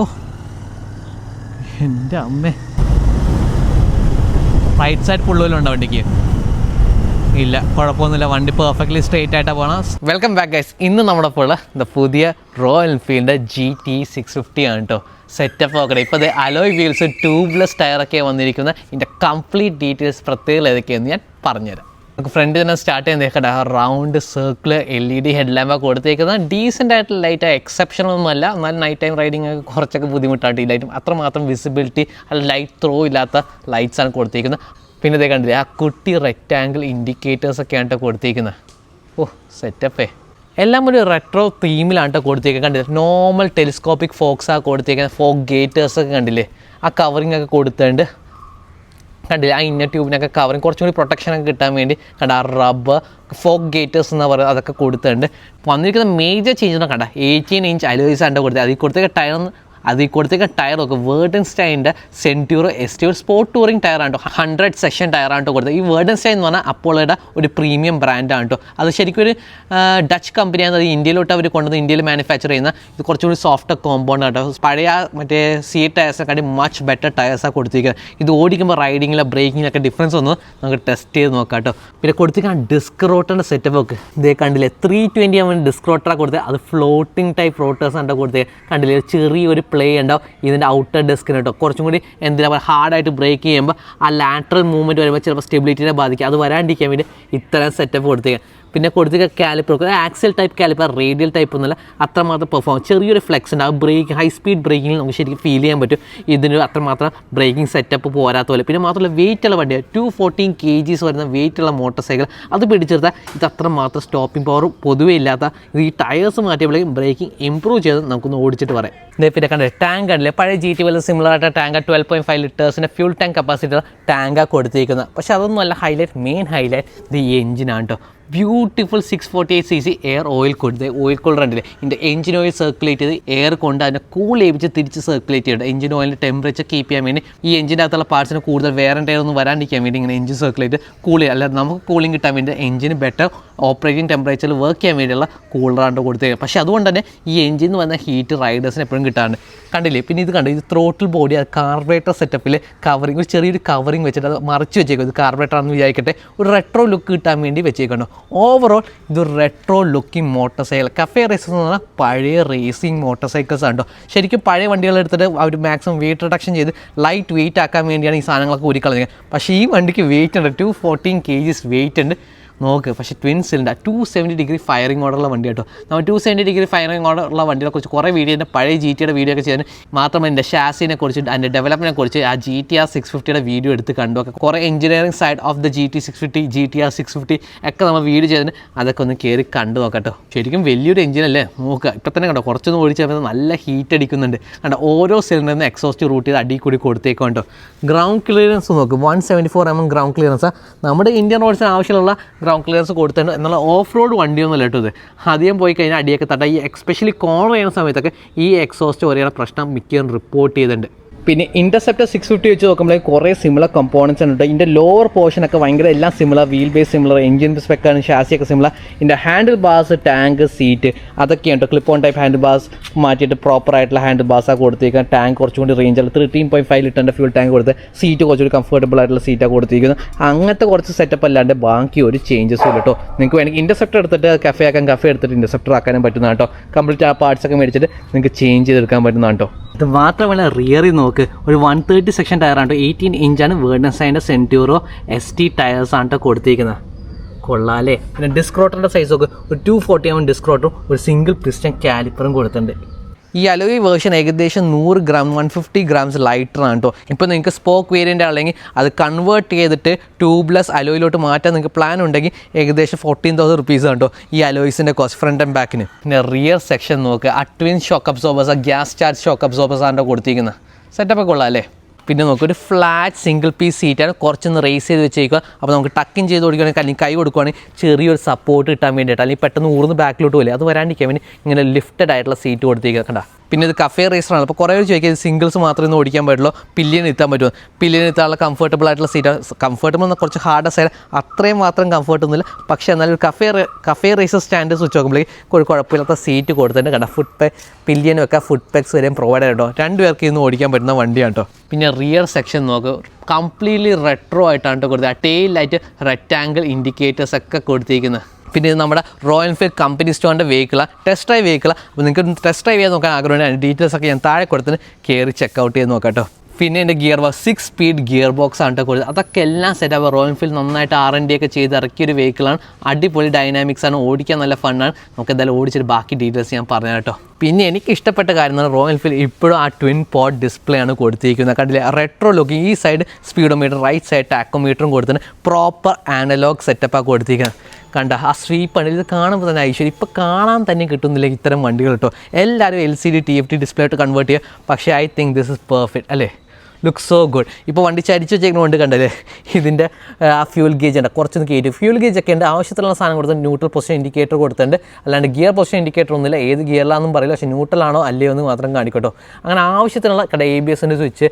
ഓ. എന്റെ അമ്മേ. Right side ഫുള്ളുമല്ലോ വണ്ടിക്ക്? ഇല്ല കുഴപ്പമൊന്നുമില്ല. വണ്ടി പെർഫെക്റ്റ്ലി സ്ട്രെയിറ്റ് ആയിട്ടാണ് പോകണം വെൽക്കം ബാക്ക് ഗൈസ് ഇന്ന് നമ്മുടെ ഇപ്പോൾ ദ പുതിയ Royal Enfield G T six fifty ആണ് കേട്ടോ സെറ്റപ്പ് നോക്കട്ടെ ഇപ്പോൾ ഇത് അലോയ് വീൽസ് ട്യൂബ്ലെസ് ടയറൊക്കെ വന്നിരിക്കുന്ന. ഇതിന്റെ കംപ്ലീറ്റ് ഡീറ്റെയിൽസ് പ്രത്യേകത ഏതൊക്കെയെന്ന് ഞാൻ പറഞ്ഞുതരാം. നമുക്ക് ഫ്രണ്ട് തന്നെ സ്റ്റാർട്ട് ചെയ്യാൻ നോക്കട്ടെ round circle L E D head lamp കൊടുത്തേക്കുന്നത് ഡീസന്റ് ആയിട്ടുള്ള ലൈറ്റ് എക്സെപ്ഷൻ ഒന്നുമല്ല എന്നാൽ നൈറ്റ് ടൈം റൈഡിങ് ഒക്കെ കുറച്ചൊക്കെ ബുദ്ധിമുട്ടായിട്ട് ഈ ലൈറ്റും അത്രമാത്രം വിസിബിലിറ്റി ലൈറ്റ് ത്രോ ഇല്ലാത്ത ലൈറ്റ്സ് ആണ് കൊടുത്തേക്കുന്നത്. പിന്നെ ഇതേ കണ്ടില്ലേ ആ കുട്ടി റെക്റ്റാങ്കിൾ ഇൻഡിക്കേറ്റേഴ്സ് ഒക്കെയാണ് കേട്ടോ കൊടുത്തേക്കുന്നത്. ഓ സെറ്റപ്പേ എല്ലാം ഒരു റെട്രോ തീമിലാണ് കേട്ടോ കൊടുത്തേക്കുന്നത്. കണ്ടില്ലേ നോർമൽ ടെലിസ്കോപ്പിക് ഫോക്സ് ആ കൊടുത്തേക്കുന്നത്. ഫോക്ക് ഗേറ്റേഴ്സ് ഒക്കെ കണ്ടില്ലേ ആ കവറിങ് ഒക്കെ കൊടുത്തിട്ടുണ്ട് കണ്ടില്ല? ആ ഇന്നർ ട്യൂബിനൊക്കെ കവറിങ് കുറച്ചും കൂടി പ്രൊട്ടക്ഷൻ ഒക്കെ കിട്ടാൻ വേണ്ടി കണ്ട റബ്ബർ ഫോക്ക് ഗേറ്റേഴ്സ് എന്ന് പറയുന്നത് അതൊക്കെ കൊടുത്തിട്ടുണ്ട്. വന്നിരിക്കുന്ന മേജർ ചേഞ്ച് എന്ന് കണ്ട എയ്റ്റീൻ ഇഞ്ച് അലോയിസ് ആണ് കൊടുത്തത്. അതിൽ കൊടുത്തൊക്കെ ടയർ അതിൽ കൊടുത്തേക്ക ടയർ നോക്കുക വേർഡൻ സ്റ്റൈന്റെ സെന്റ്യൂറോ എസ് ഒരു സ്പോർട്ട് ടൂറിംഗ് ടയറാണ് കേട്ടോ. ഹൺഡ്രഡ് സെക്ഷൻ ടയറാണ് കേട്ടോ കൊടുത്തത്. ഈ വേർഡൻ സ്റ്റൈൻ എന്ന് പറഞ്ഞാൽ അപ്പോളയുടെ ഒരു പ്രീമിയം ബ്രാൻഡാണ് കേട്ടോ. അത് ശരിക്കും ഒരു ഡച്ച് കമ്പനിയാണ് അത് ഇന്ത്യയിലോട്ട് അവർ കൊണ്ടുവന്ന് ഇന്ത്യയിൽ മാനുഫാക്ചർ ചെയ്യുന്ന ഇത് കുറച്ചുകൂടി സോഫ്റ്റ് കോമ്പൗണ്ട് കേട്ടോ. പഴയ മറ്റേ സി ടയർസിനെക്കാട്ടി മച്ച് ബെറ്റർ ടയർസാണ് കൊടുത്തിരിക്കുന്നത്. ഇത് ഓടിക്കുമ്പോൾ റൈഡിങ്ങിലെ ബ്രേക്കിങ്ങിലൊക്കെ ഡിഫറൻസ് ഒന്ന് നമുക്ക് ടെസ്റ്റ് ചെയ്ത് നോക്കാം കേട്ടോ. പിന്നെ കൊടുത്തിരിക്കുന്ന ഡിസ്ക് റോട്ടറിന്റെ സെറ്റപ്പ് ഒക്കെ. ഇതേ കണ്ടില്ലേ? ത്രീ ട്വന്റി എം ഡിസ്ക് റോട്ടറാണ് കൊടുത്തത്. അത് ഫ്ലോട്ടിംഗ് ടൈപ്പ് റോട്ടേഴ്സ് ആണ് കൊടുത്തത്. കണ്ടില്ലേ? ചെറിയൊരു പ്ലേ ഉണ്ടാവും ഇതിന്റെ ഔട്ടർ ഡെസ്കിന് കേട്ടോ. കുറച്ചും കൂടി എന്തിനാ പറയുക ഹാർഡായിട്ട് ബ്രേക്ക് ചെയ്യുമ്പോൾ ആ ലാറ്ററൽ മൂവ്മെന്റ് വരുമ്പോൾ ചിലപ്പോൾ സ്റ്റെബിലിറ്റിനെ ബാധിക്കും. അത് വരാണ്ടിരിക്കാൻ വേണ്ടി ഇത്തരം സെറ്റപ്പ് കൊടുത്തേക്കുക പിന്നെ കൊടുത്തിട്ട് caliper axle type caliper radial type എന്നല്ല അത്രമാത്രം പെർഫോം ചെറിയൊരു ഫ്ലെക്സ് ഉണ്ട്. ആ ബ്രേക്ക് ഹൈ സ്പീഡ് ബ്രേക്കിങ്ങിൽ നമുക്ക് ശരിക്കും ഫീൽ ചെയ്യാൻ പറ്റും. ഇതിന് അത്രമാത്രം ബ്രേക്കിംഗ് സെറ്റപ്പ് പോരാത്ത പോലെ. പിന്നെ മാത്രമല്ല വെയിറ്റ് ഉള്ള വണ്ടിയാണ് ടു ഫോർട്ടീൻ കെ ജീസ് വരുന്ന വെയിറ്റ് ഉള്ള മോട്ടോർ സൈക്കിൾ അത് പിടിച്ചെടുത്താൽ ഇത് അത്രമാത്രം സ്റ്റോപ്പിംഗ് പവർ പൊതുവേ ഇല്ലാത്ത ഈ ടയേഴ്സ് മാറ്റിയപ്പോഴേക്കും ബ്രേക്കിംഗ് ഇമ്പ്രൂവ് ചെയ്ത് നമുക്കൊന്ന് ഓടിച്ചിട്ട് പറയാം. ഇതേ പിന്നെ കണ്ടത് ടാങ്ക് കണ്ടില്ലേ? പഴയ ജി ടി വല്ല സിമിലർ ആയിട്ട് ടാങ്ക് ട്വൽവ് പോയിന്റ് ഫൈവ് ലിറ്റേഴ്സിന്റെ ഫ്യൂൾ ടാങ്ക് കപ്പാസിറ്റി ടാങ്കാണ് കൊടുത്തിരിക്കുന്നത്. പക്ഷേ അതൊന്നും അല്ല ഹൈലൈറ്റ് മെയിൻ ഹൈലൈറ്റ് ഇത് ഈ എഞ്ചിനാണ് കേട്ടോ beautiful six forty eight C C air oil കൊടുത്ത് ഓയിൽ കൂളർ ഉണ്ടല്ലേ ഇതിന്റെ എഞ്ചിൻ ഓയിൽ സർക്കുലേറ്റ് ചെയ്ത് എയർ കൊണ്ട് അതിനെ കൂൾ ലഭിച്ച് തിരിച്ച് സർക്കുലേറ്റ് ചെയ്യണം. എഞ്ചിൻ ഓയിലിന്റെ ടെമ്പറേച്ചർ കീപ്പ് ചെയ്യാൻ വേണ്ടി ഈ എഞ്ചിന്റെ അകത്തുള്ള പാർട്സിന് കൂടുതൽ വേറെ ഒന്നും വരാണ്ടിരിക്കാൻ വേണ്ടി ഇങ്ങനെ എഞ്ചിൻ സർക്കുലേറ്റ് കൂൾ ചെയ്യുക അല്ലാതെ നമുക്ക് കൂളിംഗ് കിട്ടാൻ വേണ്ടി എഞ്ചിന് ബെറ്റർ ഓപ്പറേറ്റിംഗ് ടെമ്പറേച്ചറിൽ വർക്ക് ചെയ്യാൻ വേണ്ടിയുള്ള കൂളറാണ് കൊടുത്തേക്കുക പക്ഷേ അതുകൊണ്ട് തന്നെ ഈ എഞ്ചിൻ എന്ന് വന്ന ഹീറ്റ് റൈഡേഴ്സിന് എപ്പോഴും കിട്ടാറുണ്ട്. കണ്ടില്ലേ? പിന്നെ ഇത് കണ്ടു? ഇത് ത്രോട്ടിൽ ബോഡി അത് കാർബറേറ്റർ സെറ്റപ്പിൽ കവറിങ് ഒരു ചെറിയൊരു കവറിങ് വെച്ചിട്ട് അത് മറച്ച് വെച്ചേക്കും. ഇത് കാർബറേറ്റർ ആണെന്ന് വിചാരിക്കട്ടെ. ഒരു റെട്രോ ലുക്ക് കിട്ടാൻ വേണ്ടി വെച്ചേക്കണ്ടോ ഓവറോൾ ഇത് retro looking motorcycle cafe racers എന്ന് പറഞ്ഞാൽ പഴയ റേസിംഗ് മോട്ടോർ സൈക്കിൾസ് ആണ് ശരിക്കും പഴയ വണ്ടികൾ എടുത്തിട്ട് അവർ മാക്സിമം വെയിറ്റ് റിഡക്ഷൻ ചെയ്ത് ലൈറ്റ് വെയിറ്റ് ആക്കാൻ വേണ്ടിയാണ് ഈ സാധനങ്ങളൊക്കെ ഒരുക്കളഞ്ഞത് പക്ഷേ ഈ വണ്ടിക്ക് വെയിറ്റ് ഉണ്ട്. Two fourteen kgs weight ഉണ്ട്. നോക്ക് പക്ഷേ twin cylinder two seventy degree firing ഓർഡറുള്ള വണ്ടി കേട്ടോ. നമ്മൾ ടു സെവന്റി ഡിഗ്രി ഫയറിംഗ് ഓർഡറുള്ള വണ്ടിയെ കുറിച്ച് കുറേ വീഡിയോ എന്റെ പഴയ ജി ടിയുടെ വീഡിയോ ഒക്കെ ചെയ്യാൻ മാത്രമല്ല എന്റെ ഷാസിനെ കുറിച്ച് അതിന്റെ ഡെവലപ്മെന്റിനെ കുറിച്ച് ആ ജി ടി ആർ സിക്സ് ഫിഫ്റ്റിയുടെ വീഡിയോ എടുത്ത് കണ്ടു. ഒക്കെ കുറേ engineering side of the G T six fifty G T R six fifty ഒക്കെ നമ്മൾ വീഡിയോ ചെയ്തതിന് അതൊക്കെ ഒന്ന് കയറി കണ്ടു നോക്കട്ടോ ശരിക്കും വലിയൊരു എഞ്ചിനല്ലേ നോക്കുക ഇപ്പം തന്നെ കണ്ടോ? കുറച്ചൊന്ന് ഓടിച്ചപ്പോൾ നല്ല ഹീറ്റ് അടിക്കുന്നുണ്ട്. കണ്ടോ? ഓരോ സിലിണ്ടറിന് എക്സോസ്റ്റ് റൂട്ട് ചെയ്ത് അടി കൂടി കൊടുത്തേക്കും കേട്ടോ. ഗ്രൗണ്ട് ക്ലിയറൻസ് നോക്കും. One seventy four M M ground clearance നമ്മുടെ ഇന്ത്യൻ റോഡ്സിന് ആവശ്യമുള്ള ക്ലിയറൻസ് കൊടുത്തിട്ടുണ്ട് എന്നുള്ള ഓഫ് റോഡ് വണ്ടിയൊന്നുമല്ല കേട്ടോ ഇത്. അധികം പോയി കഴിഞ്ഞാൽ അടിയൊക്കെ തട്ട. ഈ എക്സ്പെഷ്യലി കോർണർ ചെയ്യുന്ന സമയത്തൊക്കെ ഈ എക്സോസ്റ്റ് പറയുന്ന പ്രശ്നം മിക്കതും റിപ്പോർട്ട് ചെയ്തിട്ടുണ്ട്. പിന്നെ ഇന്റർസെപ്റ്റർ സിക്സ് ഫിഫ്റ്റി വെച്ച് നോക്കുമ്പോൾ കുറേ സിമിലർ കമ്പോണൻസ് ഉണ്ട് ഇതിന്റെ ലോവർ പോർഷനൊക്കെ ഭയങ്കര എല്ലാം similar wheel base similar engine സ്പെക്കാണ് ഷാസിയൊക്കെ സിമിലർ ഇതിന്റെ ഹാൻഡിൽ ബാസ് ടാങ്ക് സീറ്റ് അതൊക്കെയുണ്ട് clip on type handlebars മാറ്റിയിട്ട് പ്രോപ്പർ ആയിട്ടുള്ള ഹാൻഡിൽ ബാസാണ് കൊടുത്തിരിക്കുന്നത് ടാങ്ക് കുറച്ചുകൂടി കൂടി റേഞ്ചിൽ തേർട്ടീൻ പോയിന്റ് ഫൈവ് ലിറ്ററിന്റെ ഫ്യൂൾ ടാങ്ക് കൊടുത്ത് സീറ്റ് കുറച്ചുകൂടി കംഫർട്ടബിൾ ആയിട്ടുള്ള സീറ്റാണ് കൊടുത്തിരിക്കുന്നത് അങ്ങനത്തെ കുറച്ച് സെറ്റപ്പ് അല്ലാണ്ട് ബാക്കി ഒരു ചേഞ്ചസും ഇല്ല കേട്ടോ നിങ്ങൾക്ക് വേണമെങ്കിൽ ഇന്റർസെപ്റ്റർ എടുത്തിട്ട് കഫേ ആക്കാൻ കഫേ എടുത്തിട്ട് ഇന്റർസെപ്റ്റർ ആക്കാനും പറ്റുന്നതാണ് കേട്ടോ കംപ്ലീറ്റ് ആ പാർട്സ് ഒക്കെ മേടിച്ചിട്ട് നിങ്ങൾക്ക് ചേഞ്ച് ചെയ്തെടുക്കാൻ പറ്റുന്നതാണ് കേട്ടോ ഇത് മാത്രമല്ല റിയറിൽ നോക്ക് ഒരു വൺ തേർട്ടി സെക്ഷൻ ടയറാണ് എയ്റ്റീൻ ഇഞ്ചാണ് വേർഡൻസൈന്റെ സെന്റ്യൂറോ എസ് ടി ടയേഴ്സ് ആണ് കൊടുത്തിരിക്കുന്നത്. കൊള്ളാല്ലേ? പിന്നെ ഡിസ്ക്രോട്ടറിന്റെ നോക്ക് ഒരു ടു ഫോർട്ടി എം ഡിസ്ക്രോട്ടറും ഒരു സിംഗിൾ പിസ്റ്റൻ കാലിപ്പറും കൊടുത്തിട്ടുണ്ട്. ഈ അലോയി വേർഷൻ ഏകദേശം നൂറ് ഗ്രാം വൺ ഫിഫ്റ്റി ഗ്രാംസ് ആണ് കേട്ടോ ഇപ്പോൾ നിങ്ങൾക്ക് സ്പോക്ക് വേരിയന്റ് ആണെങ്കിൽ അത് കൺവേർട്ട് ചെയ്തിട്ട് ട്യൂബ്ലെസ് അലോയിലോട്ട് മാറ്റാൻ നിങ്ങൾക്ക് പ്ലാൻ ഉണ്ടെങ്കിൽ ഏകദേശം ഫോർട്ടീൻ തൗസൻഡ് റുപ്പീസ് കേട്ടോ ഈ അലോയ്സിന്റെ കോസ്റ്റ് ഫ്രണ്ട് ആൻഡ് ബാക്കിന് പിന്നെ റിയർ സെക്ഷൻ നോക്കുക അട്വിൻ twin shock absorbers gas charge shock absorbers ആണ് കൊടുത്തിരിക്കുന്നത്. സെറ്റപ്പ് കൊള്ളാം അല്ലേ? പിന്നെ നമുക്ക് ഒരു ഫ്ലാറ്റ് സിംഗിൾ പീസ് സീറ്റാണ് കുറച്ചൊന്ന് റേസ് ചെയ്ത് വെച്ചേക്കുക. അപ്പോൾ നമുക്ക് ടക്കിൻ ചെയ്ത് കൊടുക്കുകയാണെങ്കിൽ അല്ലെങ്കിൽ കൈ കൊടുക്കുകയാണെങ്കിൽ ചെറിയൊരു സപ്പോർട്ട് കിട്ടാൻ വേണ്ടിയിട്ട് അല്ലെങ്കിൽ പെട്ടെന്ന് ഊർന്ന് ബാക്കിലോട്ട് പോലെ അത് വരാണ്ടിരിക്കാൻ വേണ്ടി ഇങ്ങനെ ലിഫ്റ്റഡ് ആയിട്ടുള്ള സീറ്റ് കൊടുത്തേക്കുക. കണ്ട? പിന്നെ ഇത് കഫേ റേസറാണ് അപ്പോൾ കുറേ പേര് ചോദിക്കുക സിംഗിൾസ് മാത്രമേ ഒന്ന് ഓടിക്കാൻ പറ്റുള്ളൂ പില്ലിയൻ എത്താൻ പറ്റുമോ? പില്ലിയൻ എത്താനുള്ള കംഫർട്ടബിൾ ആയിട്ടുള്ള സീറ്റ് കംഫർട്ടബിൾ എന്നാൽ കുറച്ച് ഹാർഡ് സൈഡ് അത്രയും മാത്രം കംഫർട്ട് ഒന്നുമില്ല. പക്ഷേ എന്നാലും കഫേ കഫേ റേസർ സ്റ്റാൻഡേർഡ്സ് വെച്ച് നോക്കുമ്പോഴേക്ക് ഒരു കുഴപ്പമില്ലാത്ത സീറ്റ് കൊടുത്തിട്ടുണ്ട് കണ്ട? ഫുഡ് പേ പില്ലിയൻ ഒക്കെ ഫുഡ് പാക്സ് വരെയും പ്രൊവൈഡ് കേട്ടോ രണ്ട് പേർക്ക് ഇന്ന് ഓടിക്കാൻ പറ്റുന്ന വണ്ടിയാണ് കേട്ടോ. പിന്നെ റിയർ സെക്ഷൻ നോക്ക്. കംപ്ലീറ്റ്ലി റെട്രോ ആയിട്ടാണ് കേട്ടോ കൊടുത്തത്. ആ ടെയിൽ ലൈറ്റ് റെക്റ്റാങ്കിൾ ഇൻഡിക്കേറ്റേഴ്സ് ഒക്കെ കൊടുത്തിരിക്കുന്നത്. പിന്നെ ഇത് നമ്മുടെ റോയൽ എൻഫീൽഡ് കമ്പനി സ്റ്റോറിന്റെ വെഹിക്കിളാണ് ടെസ്റ്റ് ഡ്രൈവ് വെഹിക്കിളാണ് അപ്പോൾ നിങ്ങൾക്ക് ടെസ്റ്റ് ഡ്രൈവ് ചെയ്യാൻ നോക്കാൻ ആഗ്രഹമുണ്ട് ഡീറ്റെയിൽസ് ഒക്കെ ഞാൻ താഴെ കൊടുത്തിന് കയറി ചെക്കൗട്ട് ചെയ്ത് നോക്കാം കേട്ടോ. പിന്നെ എന്റെ gear box six speed gear box ആണ് കേട്ടോ കൊടുത്തത്. അതൊക്കെ എല്ലാം സെറ്റപ്പ് റോയൽ എൻഫീൽഡ് നന്നായിട്ട് ആർ എൻ ഡി ഒക്കെ ചെയ്ത് ഇറക്കിയൊരു വെഹിക്കിളാണ് അടിപൊളി ഡൈനാമിക്സ് ആണ്. ഓടിക്കാൻ നല്ല ഫണ്ണാണ് നമുക്ക് എന്തായാലും ഓടിച്ചിട്ട് ബാക്കി ഡീറ്റെയിൽസ് ഞാൻ പറഞ്ഞു കേട്ടോ. പിന്നെ എനിക്ക് ഇഷ്ടപ്പെട്ട കാര്യം എന്ന് റോയൽ എൻഫീൽഡ് ഇപ്പോഴും ആ ട്വിൻ പോഡ് ഡിസ്പ്ലേ ആണ് കൊടുത്തിരിക്കുന്നത്. കണ്ടില്ലേ? റെട്രോ ലുക്ക് ഈ സൈഡ് സ്പീഡോമീറ്റർ റൈറ്റ് സൈഡ് ടാക്കോമീറ്ററും കൊടുത്തിട്ട് പ്രോപ്പർ ആനലോഗ് സെറ്റപ്പാണ് കൊടുത്തിരിക്കുന്നത്. കണ്ട ആ സ്ട്രീപ്പാണ് ഇത് കാണുമ്പോൾ തന്നെ ഐശ്വര്യം ഇപ്പോൾ കാണാൻ തന്നെ കിട്ടുന്നില്ല ഇത്തരം വണ്ടികൾ കേട്ടോ എല്ലാവരും L C D T F T display ആയിട്ട് കൺവേർട്ട് ചെയ്യുക. പക്ഷേ I think this is perfect അല്ലേ? ലുക്ക് സോ ഗുഡ് ഇപ്പോൾ വണ്ടി ചരിച്ച് വെച്ചേക്കുന്ന കൊണ്ട് കണ്ടല്ലേ? ഇതിന്റെ ആ ഫ്യൂൽ ഗേജ് ഉണ്ട്. കുറച്ചൊന്ന് കയറ്റി. ഫ്യൂൽ ഗേജ് ഒക്കെ ഉണ്ട്. ആവശ്യത്തിലുള്ള സാധനം കൊടുത്ത് ന്യൂട്രൽ പൊസിഷൻ ഇൻഡിക്കേറ്റർ കൊടുത്തിട്ടുണ്ട്. അല്ലാണ്ട് ഗിയർ പൊസിഷൻ ഇൻഡിക്കേറ്റർ ഒന്നുമില്ല. ഏത് ഗിയറിലാണെന്നും പറയില്ല. പക്ഷേ ന്യൂട്രലാണോ അല്ലയോ എന്ന് മാത്രം കാണിക്കട്ടോ. അങ്ങനെ ആവശ്യത്തിനുള്ള കട എ ബി എസിന്റെ സ്വിച്ച്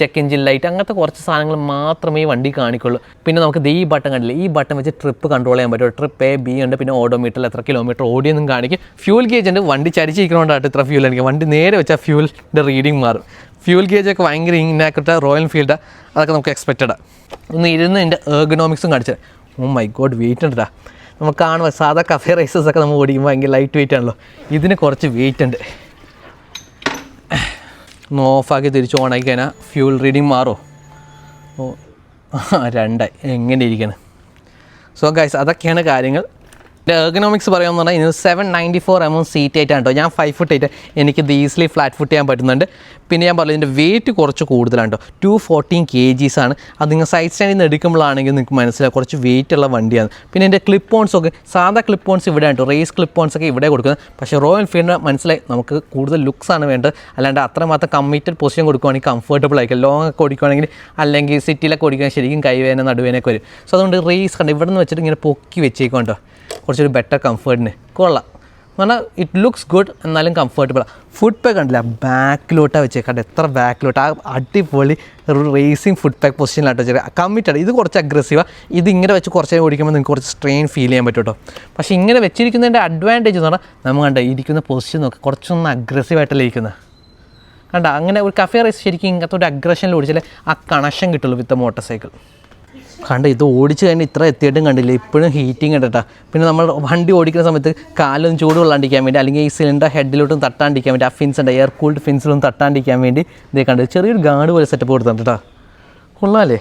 ചെക്ക് എഞ്ചിൻ ലൈറ്റ് അങ്ങനത്തെ കുറച്ച് സാധനങ്ങൾ മാത്രമേ ഈ വണ്ടി കാണിക്കുള്ളൂ. പിന്നെ നമുക്ക് ഈ ബട്ടൺ കണ്ടില്ല? ഈ ബട്ടൺ വെച്ച് ട്രിപ്പ് കൺട്രോൾ ചെയ്യാൻ പറ്റും. ട്രിപ്പ് എ ബി ഉണ്ട്. പിന്നെ ഓഡോമീറ്ററിൽ എത്ര കിലോമീറ്റർ ഓടിയെന്നും കാണിക്കും. ഫ്യൂൽ ഗേജ് ഉണ്ട്. വണ്ടി ചരിച്ചിരിക്കുന്നതുകൊണ്ടാണ് ഇത്ര ഫ്യൂൽ എനിക്ക്. വണ്ടി നേരെ വെച്ചാൽ ഫ്യൂലിന്റെ റീഡിങ് മാറും. ഫ്യൂൽ ഗേജ് ഒക്കെ ഭയങ്കര ഇന്നാക്കട്ടെ റോയൽ ഫീൽഡ് അതൊക്കെ നമുക്ക് എക്സ്പെക്റ്റഡ് ഒന്ന് ഇരുന്ന് ഇതിന്റെ ഏർഗണോമിക്സും കാണിച്ചത് ഓ മൈ ഗോഡ് വെയിറ്റ് ഉണ്ടടാ. നമുക്ക് കാണുമ്പോൾ സാധാ കഫേ റൈസസ് ഒക്കെ നമ്മൾ ഓടിക്കുമ്പോൾ ഭയങ്കര ലൈറ്റ് വെയിറ്റ് ആണല്ലോ. ഇതിന് കുറച്ച് വെയിറ്റ് ഉണ്ട്. ഒന്ന് ഓഫാക്കി തിരിച്ച് ഓണാക്കി കഴിഞ്ഞാൽ ഫ്യൂൽ റീഡിങ് മാറോ? ഓ രണ്ടായി. എങ്ങനെ ഇരിക്കണം? സോ ഗൈസ് അതൊക്കെയാണ് കാര്യങ്ങൾ. എർഗണോമിക്സ് പറയാമെന്ന് പറഞ്ഞാൽ ഇത് seven ninety four M M seat ആയിട്ടാണ് കേട്ടോ ഞാൻ ഫൈവ് ഫുട്ട് ആയിട്ട് എനിക്ക് ഇത് ഈസിലി ഫ്ലാറ്റ് ഫുട്ട് ചെയ്യാൻ പറ്റുന്നുണ്ട്. പിന്നെ ഞാൻ പറഞ്ഞു ഇതിന്റെ വെയിറ്റ് കുറച്ച് കൂടുതലാണ് കേട്ടോ ടു ഫോർട്ടീൻ കെ ജീസ് ആണ്. അത് നിങ്ങൾ സൈഡ് സ്റ്റാൻഡിൽ നിന്ന് എടുക്കുമ്പോഴാണെങ്കിൽ നിങ്ങൾക്ക് മനസ്സിലാവും കുറച്ച് വെയിറ്റ് ഉള്ള വണ്ടിയാണ്. പിന്നെ എന്റെ ക്ലിപ്പ് ഓൺസ് ഒക്കെ സാധാ ക്ലിപ്പ് ഓൺസ് ഇവിടെ കേട്ടോ റേസ് ക്ലിപ്പ് ഓൺസ് ഒക്കെ ഇവിടെ കൊടുക്കുന്നത്. പക്ഷേ റോയൽ ഫീൽഡിന്റെ മനസ്സിലായി നമുക്ക് കൂടുതൽ ലുക്സ് ആണ് വേണ്ടത്. അല്ലാണ്ട് അത്രമാത്രം കമ്മിറ്റഡ് പൊസിഷൻ കൊടുക്കുകയാണെങ്കിൽ കംഫർട്ടബിൾ ആയിരിക്കും. ലോങ് ഒക്കെ ഓടിക്കുകയാണെങ്കിൽ അല്ലെങ്കിൽ സിറ്റിയിലൊക്കെ ഓടിക്കുകയാണെങ്കിൽ ശരിക്കും കൈവേന നടുവേനൊക്കെ വരും. സോ അതുകൊണ്ട് റേസ് കണ്ട്? ഇവിടെ നിന്ന് വെച്ചിട്ട് ഇങ്ങനെ പൊക്കി വെച്ചേക്കും കേട്ടോ കുറച്ചൊരു ബെറ്റർ കംഫർട്ടിന് കൊള്ളാം. പറഞ്ഞാൽ ഇറ്റ് ലുക്സ് ഗുഡ് എന്നാലും കംഫർട്ടബിൾ ഫുഡ് പാക്ക് കണ്ടില്ല ബാക്കിലോട്ടാണ് വെച്ചേക്കാണ്ട് എത്ര ബാക്കിലോട്ട് ആ അടിപൊളി റേസിംഗ് ഫുഡ് പാക്ക് പൊസിഷനിലാട്ടോ വെച്ചേക്കുക കമ്മിറ്റഡ് ഇത് കുറച്ച് അഗ്രസീവാണ് ഇത് ഇങ്ങനെ വെച്ച് കുറച്ച് ഓടിക്കുമ്പോൾ നിങ്ങൾക്ക് കുറച്ച് സ്ട്രെയിൻ ഫീൽ ചെയ്യാൻ പറ്റും കേട്ടോ പക്ഷേ ഇങ്ങനെ വെച്ചിരിക്കുന്നതിന്റെ അഡ്വാന്റേജ് എന്ന് പറഞ്ഞാൽ നമ്മൾ കണ്ട ഇരിക്കുന്ന പൊസിഷൻ നോക്കാം. കുറച്ചൊന്ന് അഗ്രസീവായിട്ടല്ലേ ഇരിക്കുന്നത് കണ്ട അങ്ങനെ ഒരു കഫേ റേസ് ശരിക്കും ഇങ്ങനത്തെ ഒരു അഗ്രഷനിൽ ഓടിച്ചാലേ ആ കണക്ഷൻ കിട്ടുള്ളൂ വിത്ത് മോട്ടോർ സൈക്കിൾ കണ്ട ഇത് ഓടിച്ച് കഴിഞ്ഞ് ഇത്ര എത്തിയിട്ടും കണ്ടില്ല. ഇപ്പോഴും ഹീറ്റിംഗ് ഉണ്ട് പിന്നെ നമ്മൾ വണ്ടി ഓടിക്കുന്ന സമയത്ത് കാലൊന്നും ചൂട് കൊള്ളാണ്ടിരിക്കാൻ വേണ്ടി അല്ലെങ്കിൽ ഈ സിലിണ്ടർ ഹെഡിലോട്ടും തട്ടാണ്ടിരിക്കാൻ വേണ്ടി ആ ഫിൻസ് ഉണ്ട് എയർ കൂൾഡ് ഫിൻസിലൊന്നും തട്ടാണ്ടിരിക്കാൻ വേണ്ടി ഇതേ കണ്ടത്. ചെറിയൊരു ഗാർഡ് പോലെ സെറ്റപ്പ് കൊടുത്തിട്ടുണ്ട് കൊള്ളാമല്ലേ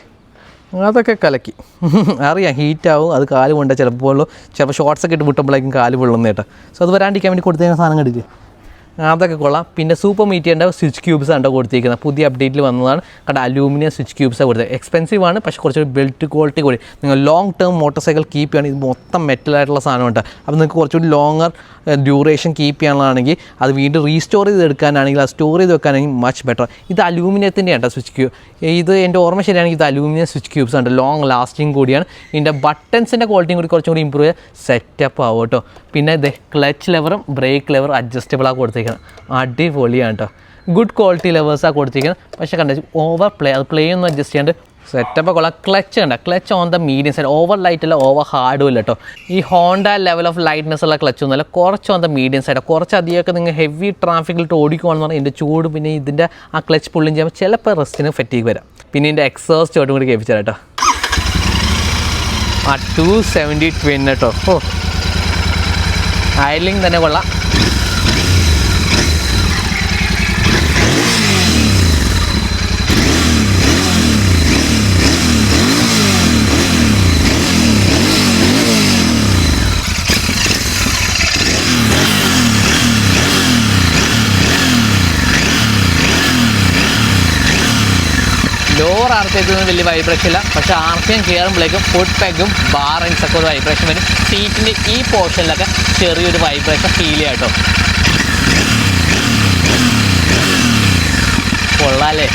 അതൊക്കെ കലക്കി. അറിയാം ഹീറ്റാവും അത് കാൽ കൊണ്ട ചിലപ്പോൾ ചിലപ്പോൾ ഷോർട്സ് ഇട്ട് മുട്ടുമ്പോഴേക്കും കാൽ പൊള്ളുന്ന കേട്ടോ സോ അത് വരാണ്ടിരിക്കാൻ വേണ്ടി കൊടുത്തേക്കുന്ന സാധനം കണ്ടില്ലേ? അതൊക്കെ കൊള്ളാം. പിന്നെ സൂപ്പർ മീറ്റിയന്റെ സ്വിച്ച് ക്യൂബ്സ് ആണ് കൊടുത്തിരിക്കുന്നത്. പുതിയ അപ്ഡേറ്റിൽ വന്നതാണ്. കണ്ട അലൂമിനിയം സ്വിച്ച് ക്യൂബ്സ് കൊടുത്തത്. എക്സ്പെൻസീവ് ആണ് പക്ഷേ കുറച്ചൊരു ബെൽറ്റ് ക്വാളിറ്റി കൂടി. നിങ്ങൾ long term motorcycle keep ചെയ്യുകയാണെങ്കിൽ ഇത് മൊത്തം മെറ്റലായിട്ടുള്ള സാധനമുണ്ട് അപ്പോൾ നിങ്ങൾക്ക് കുറച്ചുകൂടി ലോങ്ങർ ഡ്യൂറേഷൻ കീപ്പ് ചെയ്യാനുള്ളതാണെങ്കിൽ അത് വീണ്ടും റീസ്റ്റോർ ചെയ്ത് എടുക്കാനാണെങ്കിൽ അത് സ്റ്റോർ ചെയ്ത് വെക്കാനാണെങ്കിൽ മച്ച് ബെറ്റർ ഇത് അലൂമിനിയത്തിന്റെ ആണ് സ്വിച്ച് ക്യൂബ് ഇത് എന്റെ ഓർമ്മ ശരിയാണെങ്കിൽ ഇത് അലൂമിനിയം സ്വിച്ച് ക്യൂബ്സ് ഉണ്ട് ലോങ് ലാസ്റ്റിംഗ് കൂടിയാണ്. ഇതിന്റെ ബട്ടൺസിന്റെ ക്വാളിറ്റിയും കൂടി കുറച്ചും കൂടി ഇമ്പ്രൂവ് ചെയ്ത് സെറ്റപ്പ് ആവും കേട്ടോ പിന്നെ ഇത് ക്ലച്ച് ലെവറും ബ്രേക്ക് ലെവറും അഡ്ജസ്റ്റബിളാണ് കൊടുത്തേക്കുന്നത്. അടിപൊളിയാണ് കേട്ടോ ഗുഡ് ക്വാളിറ്റി ലെവേഴ്സാണ് കൊടുത്തിരിക്കുന്നത് പക്ഷേ കണ്ട ഓവർ പ്ലേ അത് പ്ലേ ഒന്നും അഡ്ജസ്റ്റ് ചെയ്യാണ്ട് സെറ്റപ്പ് കൊള്ളാം. ക്ലച്ച് ഉണ്ട് clutch on the medium side over light അല്ല ഓവർ ഹാർഡും ഇല്ല കേട്ടോ ഈ ഹോണ്ട ലെവൽ ഓഫ് ലൈറ്റ്നെസ് ഉള്ള ക്ലച്ച് ഒന്നുമല്ല. കുറച്ച് ഓൺ ദ മീഡിയം സൈഡ് കുറച്ച് അധികമൊക്കെ നിങ്ങൾ ഹെവി ട്രാഫിക്കിലിട്ട് ഓടിക്കുവാണെന്ന് പറഞ്ഞാൽ ഇതിന്റെ ചൂട് പിന്നെ ഇതിന്റെ ആ ക്ലച്ച് പുള്ളിങ് ചെയ്യുമ്പോൾ ചിലപ്പോൾ റെസ്റ്റിന് ഫെറ്റീക്ക് വരാം. പിന്നെ ഇതിന്റെ എക്സോസ്റ്റ് ചോട്ടും കൂടി കേൾപ്പിച്ചാൽ കേട്ടോ ആ ടു സെവന്റി ട്വൻ കേട്ടോ ഓ. അയലിംഗ് തന്നെ കൊള്ളാം. ലോവർ ആർ വലിയ വൈബ്രേഷൻ ഇല്ല. പക്ഷേ ആർ പി എം കയറുമ്പോഴേക്കും ഫുഡ് പെഗും ബാറിൻസ് ഒക്കെ ഒരു വൈബ്രേഷൻ വരും. സീറ്റിന്റെ ഈ പോർഷനിലൊക്കെ ചെറിയൊരു വൈബ്രേഷൻ ഫീൽ ചെയ്യാം കേട്ടോ. കൊള്ളാല്ലേ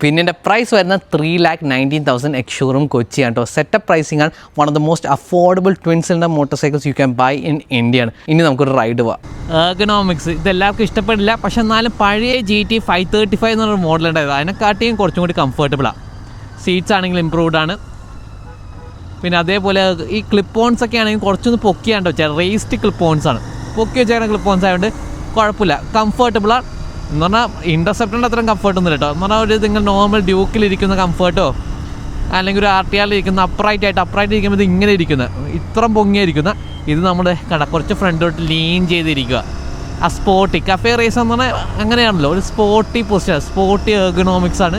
പിന്നെ എന്റെ പ്രൈസ് വരുന്നത് three lakh nineteen thousand ex showroom കൊച്ചിയാണ് കേട്ടോ സെറ്റപ്പ് പ്രൈസിംഗ് ആണ് one of the most affordable twin motorcycles you can buy in India ആണ് ഇനി നമുക്കൊരു റൈഡ് പോവാം. എർഗണോമിക്സ് ഇത് എല്ലാവർക്കും ഇഷ്ടപ്പെടില്ല. പക്ഷെ എന്നാലും പഴയ G T five thirty five എന്നൊരു മോഡൽ ഉണ്ടായത് അതിനെക്കാട്ടിയും കുറച്ചും കൂടി കംഫർട്ടബിളാണ് സീറ്റ്സ് ആണെങ്കിൽ ഇമ്പ്രൂവ്ഡ് ആണ്. പിന്നെ അതേപോലെ ഈ ക്ലിപ്പ് ഓൺസ് ഒക്കെ ആണെങ്കിൽ കുറച്ചൊന്ന് പൊക്കിയാണ്ടോ? വെച്ചാൽ റേസ്റ്റ് ക്ലിപ്പ് ഓൺസ് ആണ്. പൊക്കി വെച്ചേക്കുന്ന ക്ലിപ്പ് ഓൺസ് ആയതുകൊണ്ട് കുഴപ്പമില്ല. കംഫർട്ടബിളാണ് എന്ന് പറഞ്ഞാൽ ഇന്റർസെപ്റ്ററിന്റെ അത്രയും കംഫർട്ട് ഒന്നും കേട്ടോ എന്ന് പറഞ്ഞാൽ ഒരു നിങ്ങൾ നോർമൽ ഡ്യൂക്കിലിരിക്കുന്ന കംഫർട്ടോ അല്ലെങ്കിൽ ഒരു ആർ ടി അപ്രൈറ്റ് ആയിട്ട് അപ്രൈറ്റ് ഇരിക്കുമ്പോൾ ഇത് ഇങ്ങനെ ഇരിക്കുന്ന. ഇത്രയും പൊങ്ങിയിരിക്കുന്ന ഇത് നമ്മുടെ കട കുറച്ച് ഫ്രണ്ടോട്ട് ലീൻ ചെയ്തിരിക്കുക ആ സ്പോർട്ടി കഫേ റേസ് എന്ന് പറഞ്ഞാൽ അങ്ങനെയാണല്ലോ. ഒരു സ്പോർട്ടി പൊസിഷൻ സ്പോർട്ടി എർഗണോമിക്സ് ആണ്.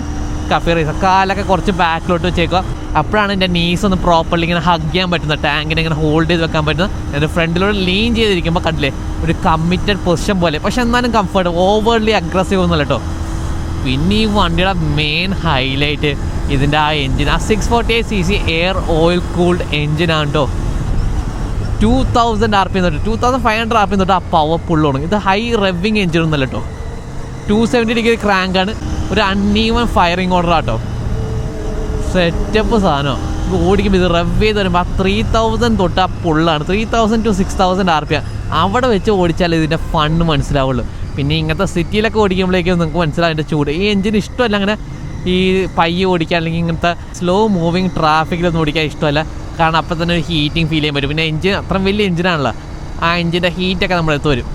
കഫേ റൈസ് കാലൊക്കെ കുറച്ച് ബാക്കിലോട്ട് വെച്ചേക്കുക അപ്പോഴാണ് എന്റെ നീസ് ഒന്ന് പ്രോപ്പർലി ഇങ്ങനെ ഹഗ് ചെയ്യാൻ പറ്റുന്നത്. ടാങ്കിനെ ഇങ്ങനെ ഹോൾഡ് ചെയ്ത് വെക്കാൻ പറ്റുന്നത്. എന്റെ ഫ്രണ്ടിലൂടെ ലീൻ ചെയ്തിരിക്കുമ്പോൾ കണ്ടില്ലേ ഒരു കമ്മിറ്റഡ് പൊസിഷൻ പോലെ. പക്ഷെ എന്നാലും കംഫർട്ട് ഓവർലി അഗ്രസീവ് ഒന്നുമല്ല കേട്ടോ. പിന്നെ ഈ വണ്ടിയുടെ മെയിൻ ഹൈലൈറ്റ് ഇതിന്റെ ആ എൻജിൻ ആ six forty eight C C air oil cooled എൻജിനാണ് കേട്ടോ ടു തൗസൻഡ് ആർ പി തൊട്ട് two thousand five hundred R P തൊട്ട് ആ പവർ ഫുള്ളാണ് ഇത് ഹൈ റെവിങ് എഞ്ചിൻ ഒന്നല്ല കേട്ടോ. ടു സെവന്റി ഡിഗ്രി ക്രാങ്കാണ് ഒരു അൺഈവൻ ഫയറിങ് ഓർഡർ ആട്ടോ. സെറ്റപ്പ് സാധനം. ഓടിക്കുമ്പോൾ ഇത് റവ് ചെയ്ത് വരുമ്പോൾ ആ ത്രീ തൗസൻഡ് തൊട്ട് ആ പുള്ളാണ് three thousand to six thousand R P അവിടെ വെച്ച് ഓടിച്ചാൽ ഇതിന്റെ ഫണ്ട് മനസ്സിലാവുള്ളൂ. പിന്നെ ഇങ്ങനത്തെ സിറ്റിയിലൊക്കെ ഓടിക്കുമ്പോഴേക്കും നിങ്ങൾക്ക് മനസ്സിലാവും അതിന്റെ ചൂട്. ഈ എഞ്ചിൻ ഇഷ്ടമല്ല അങ്ങനെ ഈ പയ്യെ ഓടിക്കാൻ അല്ലെങ്കിൽ ഇങ്ങനത്തെ സ്ലോ മൂവിങ് ട്രാഫിക്കിലൊന്നും ഓടിക്കാൻ ഇഷ്ടമല്ല. കാരണം അപ്പം തന്നെ ഒരു ഹീറ്റിംഗ് ഫീൽ ചെയ്യാൻ പറ്റും. പിന്നെ എഞ്ചിൻ അത്രയും വലിയ എഞ്ചിനാണല്ലോ ആ എഞ്ചിന്റെ ഹീറ്റൊക്കെ നമ്മളെടുത്ത് വരും.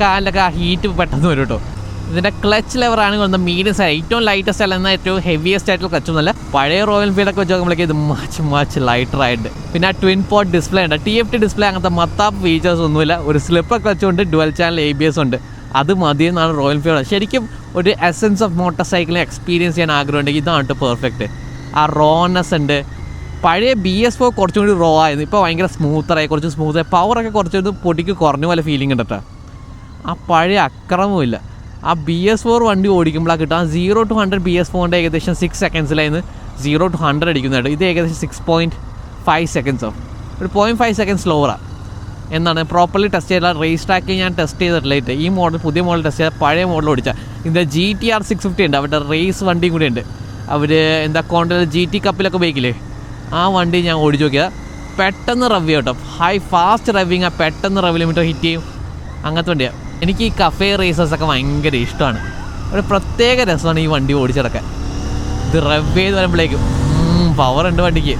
കാലിലൊക്കെ ആ ഹീറ്റ് പെട്ടെന്ന് വരും കേട്ടോ ഇതിന്റെ ക്ലച്ച് ലെവറാണ് വന്നത് മീഡിയം സൈഡ് ഏറ്റവും ലൈറ്റസ്റ്റ് അല്ലെന്ന ഏറ്റവും ഹെവിയസ്റ്റ് ആയിട്ടുള്ള ക്ലച്ച് നല്ല പഴയ റോയൽ ഫീൽഡൊക്കെ വെച്ച് നോക്കുമ്പോഴേക്കും ഇത് മച്ച് മച്ച് ലൈറ്റർ ആയിട്ട്. പിന്നെ ആ ട്വിൻ പോർട്ട് ഡിസ്പ്ലേ ഉണ്ട്. ടി എഫ് ടി ഡിസ്പ്ലേ അങ്ങനത്തെ മത്താപ്പ് ഫീച്ചേഴ്സ് ഒന്നുമില്ല. ഒരു സ്ലിപ്പ് ക്ലച്ച് ഉണ്ട് dual channel A B S ഉണ്ട്. അത് മതി എന്നാണ് റോയൽ ഫീൽഡ് ശരിക്കും ഒരു എസൻസ് ഓഫ് മോട്ടോർ സൈക്കിളിനെ എക്സ്പീരിയൻസ് ചെയ്യാൻ ആഗ്രഹമുണ്ടെങ്കിൽ ഇതാണ് കേട്ടോ പെർഫെക്റ്റ് ആ റോനെസ് ഉണ്ട്. പഴയ ബി എസ് ഫോർ കുറച്ചും കൂടി റോ ആയിരുന്നു. ഇപ്പോൾ ഭയങ്കര സ്മൂത്തറായി കുറച്ച് സ്മൂത്തായി പവറൊക്കെ കുറച്ചൊരു പൊടിക്ക് കുറഞ്ഞ പോലെ ഫീലിംഗ് ഉണ്ട് കേട്ടോ ആ പഴയ അക്രമമില്ല ആ ബി എസ് ഫോർ വണ്ടി ഓടിക്കുമ്പോഴാണ് കിട്ടുക. Zero to hundred B S ഫോറിന്റെ ഏകദേശം സിക്സ് സെക്കൻഡ്സിലായിരുന്നു സീറോ ടു ഹൺഡ്രഡ് അടിക്കുന്നതായിട്ട് ഇത് ഏകദേശം സിക്സ് പോയിന്റ് ഫൈവ് സെക്കൻഡ്സോ ഒരു പോയിന്റ് ഫൈവ് സെക്കൻഡ് സ്ലോവറാണ് എന്നാണ് പ്രോപ്പർലി ടെസ്റ്റ് ചെയ്ത റേസ് ട്രാക്ക് ഞാൻ ടെസ്റ്റ് ചെയ്തിട്ടില്ല ഈ മോഡൽ പുതിയ മോഡൽ ടെസ്റ്റ് ചെയ്ത പഴയ മോഡൽ ഓടിച്ച. ഇതിന്റെ G T R six fifty ഉണ്ട്. അവരുടെ റേസ് വണ്ടിയും കൂടി ഉണ്ട്. അവർ എന്താ കോണ്ടൽ ജി ടി കപ്പിലൊക്കെ ഉപയോഗിക്കില്ലേ? ആ വണ്ടി ഞാൻ ഓടിച്ചു നോക്കിയത്. പെട്ടെന്ന് റവ് കേട്ടോ. ഹൈ ഫാസ്റ്റ് റവിങ് ആ പെട്ടെന്ന് റവ് ലിമിറ്റർ ഹിറ്റ് ചെയ്യും. അങ്ങനത്തെ വണ്ടിയാണ് എനിക്ക് ഈ കഫേ റേസേഴ്സ് ഒക്കെ ഭയങ്കര ഇഷ്ടമാണ്. ഒരു പ്രത്യേക രസമാണ് ഈ വണ്ടി ഓടിച്ചടക്കാൻ ഇത് റവ് ചെയ്ത് വരുമ്പോഴേക്കും പവർ ഉണ്ട് വണ്ടിക്ക്.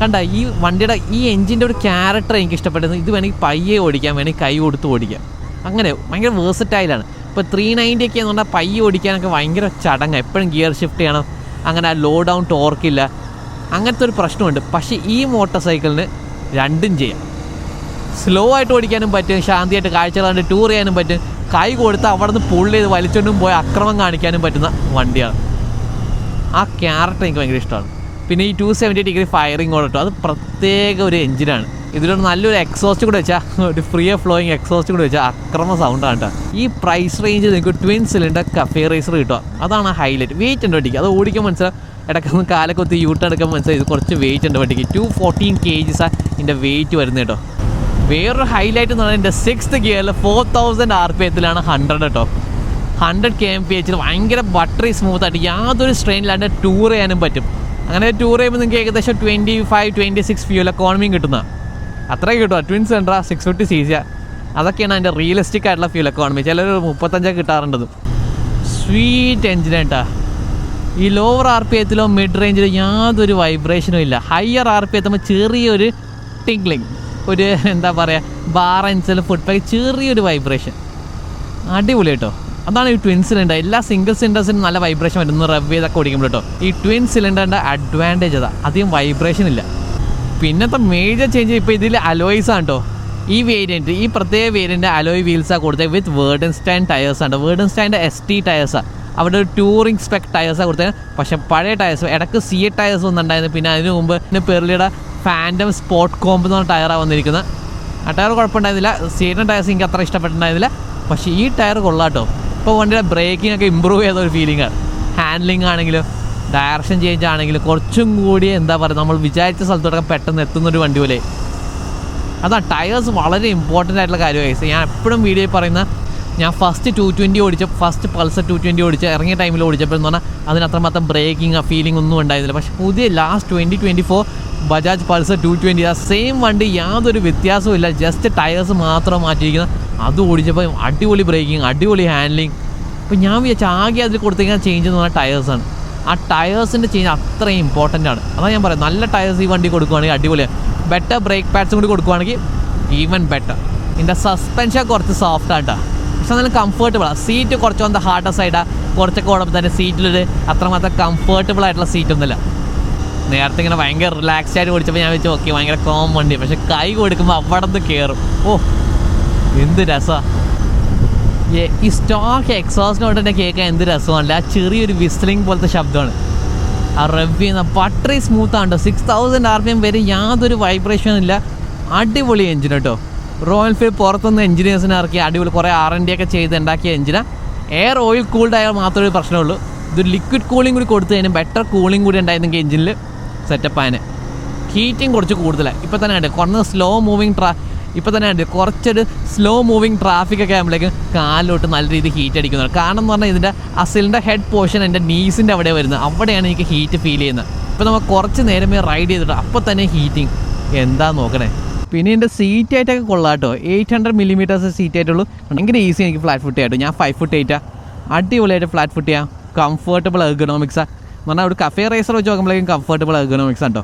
കണ്ട ഈ വണ്ടിയുടെ ഈ എൻജിന്റെ ഒരു ക്യാരക്ടർ എനിക്ക് ഇഷ്ടപ്പെട്ടത്. ഇത് വേണമെങ്കിൽ പയ്യെ ഓടിക്കാം വേണമെങ്കിൽ കൈ കൊടുത്ത് ഓടിക്കാം. അങ്ങനെ ഭയങ്കര വേഴ്സറ്റൈലാണ് ഇപ്പോൾ ത്രീ നയന്റി ഒക്കെ എന്ന് പറഞ്ഞാൽ പയ്യെ ഓടിക്കാനൊക്കെ ഭയങ്കര ചടങ്ങ്. എപ്പോഴും ഗിയർ ഷിഫ്റ്റ് ചെയ്യണം. അങ്ങനെ ലോ ഡൗൺ ടോർക്കില്ല അങ്ങനത്തെ ഒരു പ്രശ്നമുണ്ട്. പക്ഷേ ഈ മോട്ടോർ സൈക്കിളിന് രണ്ടും ചെയ്യാം. സ്ലോ ആയിട്ട് ഓടിക്കാനും പറ്റും ശാന്തിയായിട്ട് കാഴ്ചകൾ കണ്ട് ടൂർ ചെയ്യാനും പറ്റും. കൈ കൊടുത്ത് അവിടെ നിന്ന് പുള്ളി ചെയ്ത് വലിച്ചോണ്ടും പോയി അക്രമം കാണിക്കാനും പറ്റുന്ന വണ്ടിയാണ്. ആ ക്യാരക്ടർ എനിക്ക് ഭയങ്കര ഇഷ്ടമാണ്. പിന്നെ ഈ ടു സെവന്റി ഡിഗ്രി ഫയറിംഗ് ഓടട്ടോ അത് പ്രത്യേക ഒരു എഞ്ചിനാണ് ഇതിലൊരു നല്ലൊരു എക്സോസ്റ്റ് കൂടെ വെച്ചാൽ ഒരു ഫ്രീ ഫ്ലോയിങ് എക്സോസ്റ്റ് കൂടെ വെച്ചാൽ അക്രമ സൗണ്ടാണ് കേട്ടോ ഈ പ്രൈസ് റേഞ്ച് നിങ്ങൾക്ക് ട്വിൻ സിലിണ്ടർ കഫേ റേസർ കിട്ടുക അതാണ് ഹൈലൈറ്റ് വെയിറ്റ് ഉണ്ട് വണ്ടിക്ക്? അത് ഓടിക്കാൻ മനസ്സിലാവും ഇടയ്ക്കൊന്ന് കാലൊക്കെ ഒത്തി യൂട്ട് എടുക്കാൻ മനസ്സിലായി. ഇത് കുറച്ച് വെയിറ്റ് ഉണ്ട് വണ്ടിക്ക്. ടു ഫോർട്ടീൻ കെ ജിസാണ് ഇതിന്റെ വെയിറ്റ് വരുന്നത് കേട്ടോ വേറൊരു ഹൈലൈറ്റ് എന്ന് പറഞ്ഞാൽ എന്റെ സിക്സ്ത് ഗിയറിൽ ഫോർ തൗസൻഡ് ആർ പി എത്തിലാണ് ഹൺഡ്രഡ് കേട്ടോ ഹൺഡ്രഡ് കെ എം പി എച്ചിൽ ഭയങ്കര ബട്ടറി സ്മൂത്ത് ആയിട്ട് യാതൊരു സ്ട്രെയിനിലാണ്ട് ടൂർ ചെയ്യാനും പറ്റും. അങ്ങനെ ടൂർ ചെയ്യുമ്പോൾ നിങ്ങൾക്ക് ഏകദേശം twenty five twenty six fuel എക്കോണമിയും കിട്ടുന്ന അത്രയും കിട്ടുക ട്വിൻ സെൻട്ര സിക്സ് ഫിഫ്റ്റി സി അതൊക്കെയാണ് അതിന്റെ റിയലിസ്റ്റിക് ആയിട്ടുള്ള ഫ്യൂൽ എക്കോണമി ചിലർ മുപ്പത്തഞ്ചൊക്കെ കിട്ടാറുണ്ടത്. സ്വീറ്റ് എഞ്ചിൻ കേട്ടാ ഈ ലോവർ ആർ പി എത്തിലോ മിഡ് റേഞ്ചിലോ യാതൊരു വൈബ്രേഷനും ഇല്ല. ഹയർ ആർ പി എത്തുമ്പോൾ ചെറിയൊരു ടിങ്ക്ലിങ് ഒരു എന്താ പറയുക ബാർ എൻസിൽ ഫുഡ് പാക്ക് ചെറിയൊരു വൈബ്രേഷൻ അടിപൊളി കേട്ടോ. അതാണ് ഈ ട്വിൻ സിലിണ്ടർ എല്ലാ സിംഗിൾ സിലിണ്ടേഴ്സിനും നല്ല വൈബ്രേഷൻ വരുന്നു റബ് ചെയ്തൊക്കെ ഓടിക്കുമ്പോൾ കേട്ടോ. ഈ ട്വിൻ സിലിണ്ടറിന്റെ അഡ്വാന്റേജ് അതാ. അധികം വൈബ്രേഷൻ ഇല്ല. പിന്നത്തെ മേജർ ചേഞ്ച് ഇപ്പോൾ ഇതിൽ അലോയ്സ് ആണ് കേട്ടോ. ഈ വേരിയന്റ് ഈ പ്രത്യേക വേരിയന്റ് അലോയ് വീൽസാണ് കൊടുത്തത് വിത്ത് വേർഡൻ സ്റ്റാൻഡ് ടയേഴ്സ് ആണ് വേർഡൻ സ്റ്റാൻഡ് എസ് ടി ടയേഴ്സാണ് അവിടെ ഒരു ടൂറിംഗ് സ്പെക് ടയേഴ്സാണ് കൊടുത്തത് പക്ഷെ പഴയ ടയേഴ്സ് ഇടയ്ക്ക് സി എ ടയേഴ്സ് ഒന്നുണ്ടായിരുന്നു പിന്നെ അതിന് മുമ്പ് പിന്നെ പെർലിയുടെ ഫാന്റം സ്പോട്ട് കോംബ് എന്ന് പറഞ്ഞ ടയറാണ് വന്നിരിക്കുന്നത്. ആ ടയർ കുഴപ്പമുണ്ടായിരുന്നില്ല. സീറ്റിന്റെ ടയർസ് എനിക്ക് അത്ര ഇഷ്ടപ്പെട്ടിട്ടുണ്ടായിരുന്നില്ല. പക്ഷേ ഈ ടയർ കൊള്ളാട്ടോ. ഇപ്പോൾ വണ്ടിയുടെ ബ്രേക്കിംഗ് ഒക്കെ ഇമ്പ്രൂവ് ചെയ്ത ഒരു ഫീലിംഗ് ആണ് ഹാൻഡ്ലിംഗ് ആണെങ്കിലും ഡയറക്ഷൻ ചേഞ്ച് ആണെങ്കിലും കുറച്ചും കൂടി എന്താ പറയുക നമ്മൾ വിചാരിച്ച സ്ഥലത്തോടൊക്കെ പെട്ടെന്ന് എത്തുന്നൊരു വണ്ടി പോലെ. അതാ ടയേഴ്സ് വളരെ ഇമ്പോർട്ടന്റ് ആയിട്ടുള്ള കാര്യമായി ഞാൻ എപ്പോഴും വീഡിയോയിൽ പറയുന്ന ഞാൻ ഫസ്റ്റ് ടു ട്വന്റി ഓടിച്ച ഫസ്റ്റ് പൾസർ ടു ട്വന്റി ഓടിച്ച ഇറങ്ങിയ ടൈമിൽ ഓടിച്ചപ്പോൾ എന്ന് പറഞ്ഞാൽ അതിന് അത്രമാത്രം ബ്രേക്കിംഗ് ഫീലിംഗ് ഒന്നും ഉണ്ടായിരുന്നില്ല. പക്ഷേ പുതിയ last twenty twenty four Bajaj Pulsar two twenty ആ സെയിം വണ്ടി യാതൊരു വ്യത്യാസവും ഇല്ല. ജസ്റ്റ് ടയേഴ്സ് മാത്രം മാറ്റിയിരിക്കുന്ന. അത് ഓടിച്ചപ്പോൾ അടിപൊളി ബ്രേക്കിംഗ് അടിപൊളി ഹാൻഡ്ലിങ് അപ്പോൾ ഞാൻ വിചാരിച്ച ആകെ അതിൽ കൊടുത്തിരിക്കുന്ന ചേഞ്ച് എന്ന് പറഞ്ഞാൽ ടയേഴ്സാണ് ആ ടയേഴ്സിന്റെ ചേഞ്ച് അത്രയും ഇമ്പോർട്ടന്റ് ആണ്. അതാണ് ഞാൻ പറയാം നല്ല ടയേഴ്സ് ഈ വണ്ടി കൊടുക്കുവാണെങ്കിൽ അടിപൊളിയാണ് ബെറ്റർ ബ്രേക്ക് പാഡ്സും കൂടി കൊടുക്കുവാണെങ്കിൽ ഈവൻ ബെറ്റർ ഇതിന്റെ സസ്പെൻഷൻ കുറച്ച് സോഫ്റ്റ് ആട്ടാ പക്ഷെ നല്ല കംഫർട്ടബിളാണ് സീറ്റ് കുറച്ച് ഒന്ന് ഹാർഡർ സൈഡാണ് കുറച്ചൊക്കെ ഓടുമ്പോൾ തന്നെ സീറ്റിലൊരു അത്രമാത്രം കംഫർട്ടബിൾ ആയിട്ടുള്ള സീറ്റ് ഒന്നുമില്ല. നേരത്തെ ഇങ്ങനെ ഭയങ്കര റിലാക്സ് ആയിട്ട് ഓടിച്ചപ്പോൾ ഞാൻ വെച്ച് ഓക്കെ ഭയങ്കര കോം വണ്ടി. പക്ഷെ കൈ കൊടുക്കുമ്പോൾ അവിടെ നിന്ന് കയറും ഓ എന്ത് രസമാണ് ഈ സ്റ്റോക്ക് എക്സോസിനോട് തന്നെ കേൾക്കാൻ എന്ത് രസമാണല്ലേ? ആ ചെറിയൊരു വിസ്ലിംഗ് പോലത്തെ ശബ്ദമാണ്. ആ റവ് ചെയ്യുന്ന പട്ടറി സ്മൂത്താണ് കേട്ടോ six thousand R P M വരെ യാതൊരു വൈബ്രേഷനും ഇല്ല. അടിപൊളി എഞ്ചിൻ കേട്ടോ റോയൽ ഫീൽഡ് പുറത്തുനിന്ന് എഞ്ചിനീയേഴ്സിനെ ഇറക്കി അടിപൊളി കുറേ ആർ എൻ ഡി ഒക്കെ ചെയ്ത് ഉണ്ടാക്കിയ എഞ്ചിനാണ് എയർ ഓയിൽ കൂൾഡ് ആയാൽ മാത്രമേ ഒരു പ്രശ്നമുള്ളൂ ഇത് ലിക്വിഡ് കൂളിംഗ് കൂടി കൊടുത്തു കഴിഞ്ഞാൽ ബെറ്റർ കൂളിംഗ് കൂടി ഉണ്ടായിരുന്നെങ്കിൽ എഞ്ചിനിൽ സെറ്റപ്പ് ആയതിന് ഹീറ്റിംഗ് കുറച്ച് കൂടുതലാണ് ഇപ്പോൾ തന്നെ ഉണ്ട് കുറഞ്ഞ സ്ലോ മൂവിങ് ട്രാ ഇപ്പോൾ തന്നെ ഉണ്ട് കുറച്ചൊരു സ്ലോ മൂവിങ് ട്രാഫിക് ഒക്കെ ആകുമ്പോഴേക്കും കാലിലോട്ട് നല്ല രീതിയിൽ ഹീറ്റ് അടിക്കുന്നുണ്ട്. കാരണം എന്ന് പറഞ്ഞാൽ ഇതിന്റെ അസിലിന്റെ ഹെഡ് പോർഷൻ എന്റെ നീസിന്റെ അവിടെ വരുന്നത്. അവിടെയാണ് എനിക്ക് ഹീറ്റ് ഫീൽ ചെയ്യുന്നത്. ഇപ്പോൾ നമ്മൾ കുറച്ച് നേരമേ റൈഡ് ചെയ്തിട്ട് അപ്പോൾ തന്നെ ഹീറ്റിംഗ് എന്താ നോക്കണേ? പിന്നെ എന്റെ സീറ്റ് ആയിട്ടൊക്കെ കൊള്ളാം കേട്ടോ എയ്റ്റ് ഹൺഡ്രഡ് മില്ലിമീറ്റേഴ്സ് സീറ്റ് ആയിട്ടുള്ളൂ ഭയങ്കര ഈസി എനിക്ക് ഫ്ലാറ്റ് ഫുട്ട് ആയിട്ട്. ഞാൻ ഫൈവ് ഫുട്ട് എയ്റ്റാ അടിപൊളിയായിട്ട് ഫ്ലാറ്റ് ഫുട്ട് ചെയ്യാം കംഫർട്ടബിൾ എർഗണോമിക്സാണ് എന്ന് പറഞ്ഞാൽ ഒരു കഫേ റേസർ വെച്ച് നോക്കുമ്പോഴേക്കും കംഫർട്ടബിൾ എർഗണോമിക്സ് ആണ്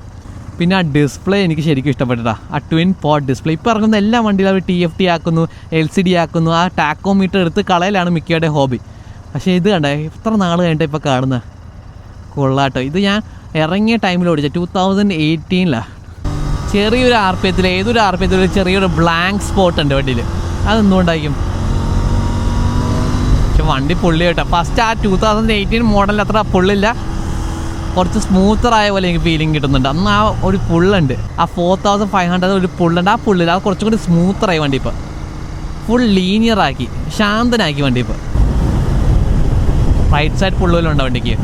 പിന്നെ ആ ഡിസ്പ്ലേ എനിക്ക് ശരിക്കും ഇഷ്ടപ്പെട്ടിട്ടാ ആ ട്വിൻ പോട്ട് ഡിസ്പ്ലേ ഇപ്പോൾ ഇറങ്ങുന്ന എല്ലാ വണ്ടിയിലും അവർ ടി എഫ് ടി ആക്കുന്നു എൽ സി ഡി ആക്കുന്നു. ആ ടാക്കോമീറ്റർ എടുത്ത് കളയിലാണ് മിക്കയുടെ ഹോബി പക്ഷേ ഇത് കണ്ടേ ഇത്ര നാൾ കഴിഞ്ഞിട്ട് ഇപ്പോൾ കാണുന്ന? കൊള്ളാട്ടോ. ഇത് ഞാൻ ഇറങ്ങിയ ടൈമിൽ ഓടിച്ച ടൂ തൗസൻഡ് എയ്റ്റീനിലാണ് ചെറിയൊരു ആർ പി എത്തിൽ ഏതൊരു ആർ പി എത്തിൽ ഒരു ചെറിയൊരു ബ്ലാങ്ക് സ്പോട്ട് ഉണ്ട് വണ്ടിയിൽ അതെന്തുകൊണ്ടായിരിക്കും പക്ഷെ വണ്ടി പുള്ളി കേട്ടോ. ഫസ്റ്റ് ആ ടൂ തൗസൻഡ് എയ്റ്റീൻ മോഡലിൽ അത്ര പൊള്ളില്ല. കുറച്ച് സ്മൂത്തറായ പോലെ എനിക്ക് ഫീലിംഗ് കിട്ടുന്നുണ്ട്. അന്ന് ആ ഒരു പുള്ളുണ്ട്. ആ ഫോർ തൗസൻഡ് ഫൈവ് ഹൺഡ്രഡ് ഒരു പുള്ളുണ്ട്. ആ പുള്ളിൽ അത് കുറച്ചും കൂടി സ്മൂത്തറായി വണ്ടി ഇപ്പോൾ ഫുൾ ലീനിയറാക്കി ശാന്തനാക്കി വണ്ടി ഇപ്പോൾ റൈറ്റ് സൈഡ് പുള്ളുകളുണ്ടോ വണ്ടിക്ക്.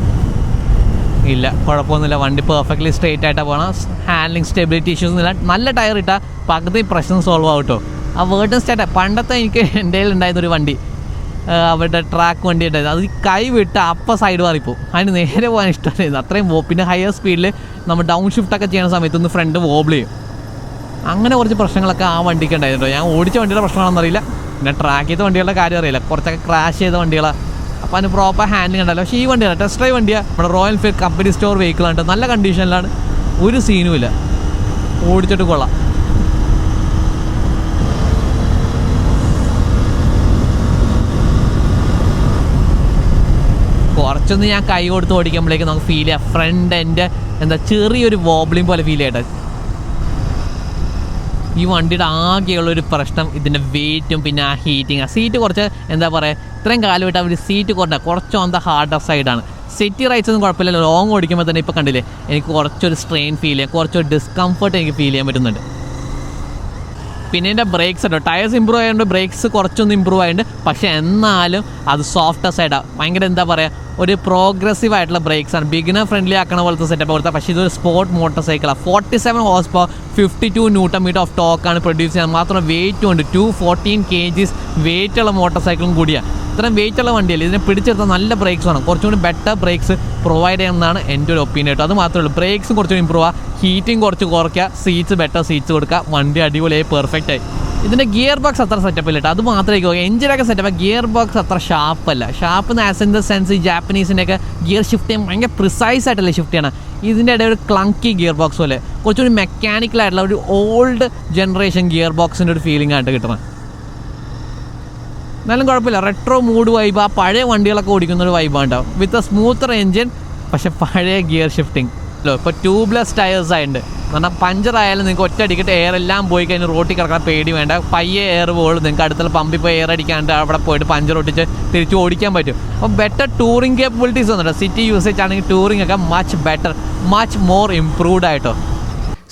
ഇല്ല കുഴപ്പമൊന്നുമില്ല. വണ്ടി പെർഫെക്റ്റ്ലി സ്ട്രെയിറ്റ് ആയിട്ടാണ് പോകണം ഹാൻഡ്ലിങ് സ്റ്റെബിലിറ്റി ഇഷ്യൂസ് ഒന്നുമില്ല. നല്ല ടയർ ഇട്ടാൽ പകുതി പ്രശ്നം സോൾവ് ആവും കേട്ടോ ആ വേർഡൻ സ്റ്റാർട്ട് പണ്ടത്തെ എനിക്ക് എന്റെ ഉണ്ടായിരുന്നൊരു വണ്ടി. അവരുടെ ട്രാക്ക് വണ്ടി ഉണ്ടായിരുന്നു. അത് കൈ വിട്ട് അപ്പം സൈഡ് മാറിപ്പോവും. അതിന് നേരെ പോകാൻ ഇഷ്ടമായിരുന്നു അത്രയും പിന്നെ ഹയർ സ്പീഡിൽ നമ്മൾ ഡൗൺ ഷിഫ്റ്റ് ഒക്കെ ചെയ്യുന്ന സമയത്ത് ഒന്ന് ഫ്രണ്ട് വോബിൾ ചെയ്യും. അങ്ങനെ കുറച്ച് പ്രശ്നങ്ങളൊക്കെ ആ വണ്ടിക്ക് ഉണ്ടായിരുന്നു ഞാൻ ഓടിച്ച വണ്ടിയുടെ പ്രശ്നമാണെന്നറിയില്ല പിന്നെ ട്രാക്ക് ചെയ്ത വണ്ടികളുടെ കാര്യം അറിയില്ല. കുറച്ചൊക്കെ ക്രാഷ് ചെയ്ത വണ്ടികളാണ് അപ്പോൾ അതിന് പ്രോപ്പർ ഹാൻഡിങ് ഉണ്ടല്ലോ. പക്ഷേ ഈ വണ്ടിയാണ് ടെസ്റ്റ് ഡ്രൈവ് വണ്ടിയാണ് നമ്മുടെ റോയൽ ഫീൽഡ് കമ്പനി സ്റ്റോർ വെഹിക്കിളാണ് നല്ല കണ്ടീഷനിലാണ് ഒരു സീനും ഇല്ല. ഓടിച്ചിട്ട് കൊള്ളാം. കുറച്ചൊന്ന് ഞാൻ കൈ കൊടുത്ത് ഓടിക്കുമ്പോഴേക്കും നമുക്ക് ഫീൽ ചെയ്യാം. ഫ്രണ്ട് എന്റെ എന്താ ചെറിയൊരു വോബ്ലിംഗ് പോലെ ഫീൽ ചെയ്യട്ടെ ഈ വണ്ടിയുടെ ആകെയുള്ള ഒരു പ്രശ്നം ഇതിന്റെ വെയിറ്റും പിന്നെ ആ ഹീറ്റിംഗ് ആ. സീറ്റ് കുറച്ച് എന്താ പറയുക ഇത്രയും കാലമായിട്ട് അവർ സീറ്റ് കുറഞ്ഞ കുറച്ച് ഓൺ ദ ഹാർഡർ സൈഡാണ് സിറ്റി റൈറ്റ്സ് ഒന്നും കുഴപ്പമില്ല. ലോങ് ഓടിക്കുമ്പോൾ തന്നെ ഇപ്പോൾ കണ്ടില്ലേ എനിക്ക് കുറച്ചൊരു സ്ട്രെയിൻ ഫീൽ ചെയ്യാം കുറച്ചൊരു ഡിസ്കംഫർട്ട് എനിക്ക് ഫീൽ ചെയ്യാൻ പറ്റുന്നുണ്ട്. പിന്നെ എന്റെ ബ്രേക്സ് ഉണ്ടോ. ടയേഴ്സ് ഇമ്പ്രൂവ് ആയതുകൊണ്ട് ബ്രേക്സ് കുറച്ചൊന്ന് ഇമ്പ്രൂവ് ആയിട്ടുണ്ട് പക്ഷേ എന്നാലും അത് സോഫ്റ്റ് സൈഡാണ് ഭയങ്കര എന്താ പറയുക ഒരു പ്രോഗ്രസീവ് ആയിട്ടുള്ള ബ്രേക്സ് ആണ്. ബിഗിനർ ഫ്രണ്ട്ലി ആക്കണ പോലത്തെ സെറ്റപ്പ് കൊടുത്താൽ പക്ഷേ ഇതൊരു സ്പോർട്ട് മോട്ടോർ സൈക്കിളാണ് forty seven horsepower fifty two newton metre of ടോക്കാണ് produce ചെയ്യുന്നത്. മാത്രം വെയിറ്റും ഉണ്ട്. ടു ഫോർട്ടീൻ കെ ജിസ് വെയിറ്റുള്ള മോട്ടോർ സൈക്കിളും കൂടിയാണ് ഇത്രയും വെയിറ്റ് ഉള്ള വണ്ടിയല്ലേ? ഇതിനെ പിടിച്ചെടുത്താൽ നല്ല ബ്രേക്സ് ആണ് കുറച്ചുകൂടി ബെറ്റർ ബ്രേക്സ് പ്രൊവൈഡ് ചെയ്യുന്നതാണ് എന്റെ ഒരു ഒപ്പീനിയൻ കേട്ടോ. അത് മാത്രമേ ഉള്ളൂ. ബ്രേക്സും കുറച്ചുകൂടി ഇമ്പ്രൂവ് ഹീറ്റിംഗ് കുറച്ച് കുറയ്ക്കുക. സീറ്റ്സ് ബെറ്റർ സീറ്റ്സ് കൊടുക്കുക. വണ്ടി അടിപൊളിയായി പെർഫെക്റ്റ് ആയി. ഇതിന്റെ ഗിയർ ബോക്സ് അത്ര സെറ്റപ്പ് ഇല്ല കേട്ടോ അത് മാത്രമേ എഞ്ചിനൊക്കെ സെറ്റപ്പ് ഗിയർ ബോക്സ് അത്ര ഷാർപ്പല്ല sharp as in the sense ഈ ജാപ്പനീസിന്റെയൊക്കെ ഗിയർ ഷിഫ്റ്റ് ചെയ്യാൻ ഭയങ്കര പ്രിസൈസ് ആയിട്ടല്ലേ ഷിഫ്റ്റ് ചെയ്യണം ഇതിന്റെ ഇടയിൽ ഒരു ക്ലങ്കി ഗിയർ ബോക്സ് പോലെ കുറച്ചുകൂടി മെക്കാനിക്കൽ ആയിട്ടുള്ള ഒരു ഓൾഡ് ജനറേഷൻ ഗിയർ ബോക്സിന്റെ ഒരു ഫീലിംഗ് ആയിട്ട് കിട്ടണം. എന്നാലും കുഴപ്പമില്ല. റെട്രോ മൂഡ് വൈബ് ആ. പഴയ വണ്ടികളൊക്കെ ഓടിക്കുന്ന ഒരു വൈബാണ് ഉണ്ടാവും വിത്ത് എ സ്മൂത്തർ എഞ്ചിൻ പക്ഷെ പഴയ ഗിയർ ഷിഫ്റ്റിംഗ് അല്ലോ ഇപ്പോൾ ട്യൂബ്ലെസ് ടയേഴ്സ് ആയിട്ടുണ്ട്. പറഞ്ഞാൽ പഞ്ചർ ആയാലും നിങ്ങൾക്ക് ഒറ്റ അടിക്കട്ട് എയർ എല്ലാം പോയി കഴിഞ്ഞ് റോട്ടിൽ കിടക്കാൻ പേടി വേണ്ട. പയ്യെ എയർ പോകുള്ളൂ നിങ്ങൾക്ക് അടുത്തുള്ള പമ്പിൽ പോയി എയർ അടിക്കാണ്ട് അവിടെ പോയിട്ട് പഞ്ചർ ഒട്ടിച്ച് തിരിച്ച് ഓടിക്കാൻ പറ്റും. അപ്പോൾ ബെറ്റർ ടൂറിങ് കേപ്പബിലിറ്റീസ് ഒന്നുമില്ല. സിറ്റി യൂസേജ് ആണെങ്കിൽ ടൂറിംഗ് ഒക്കെ much better much more improved ആയിട്ടോ.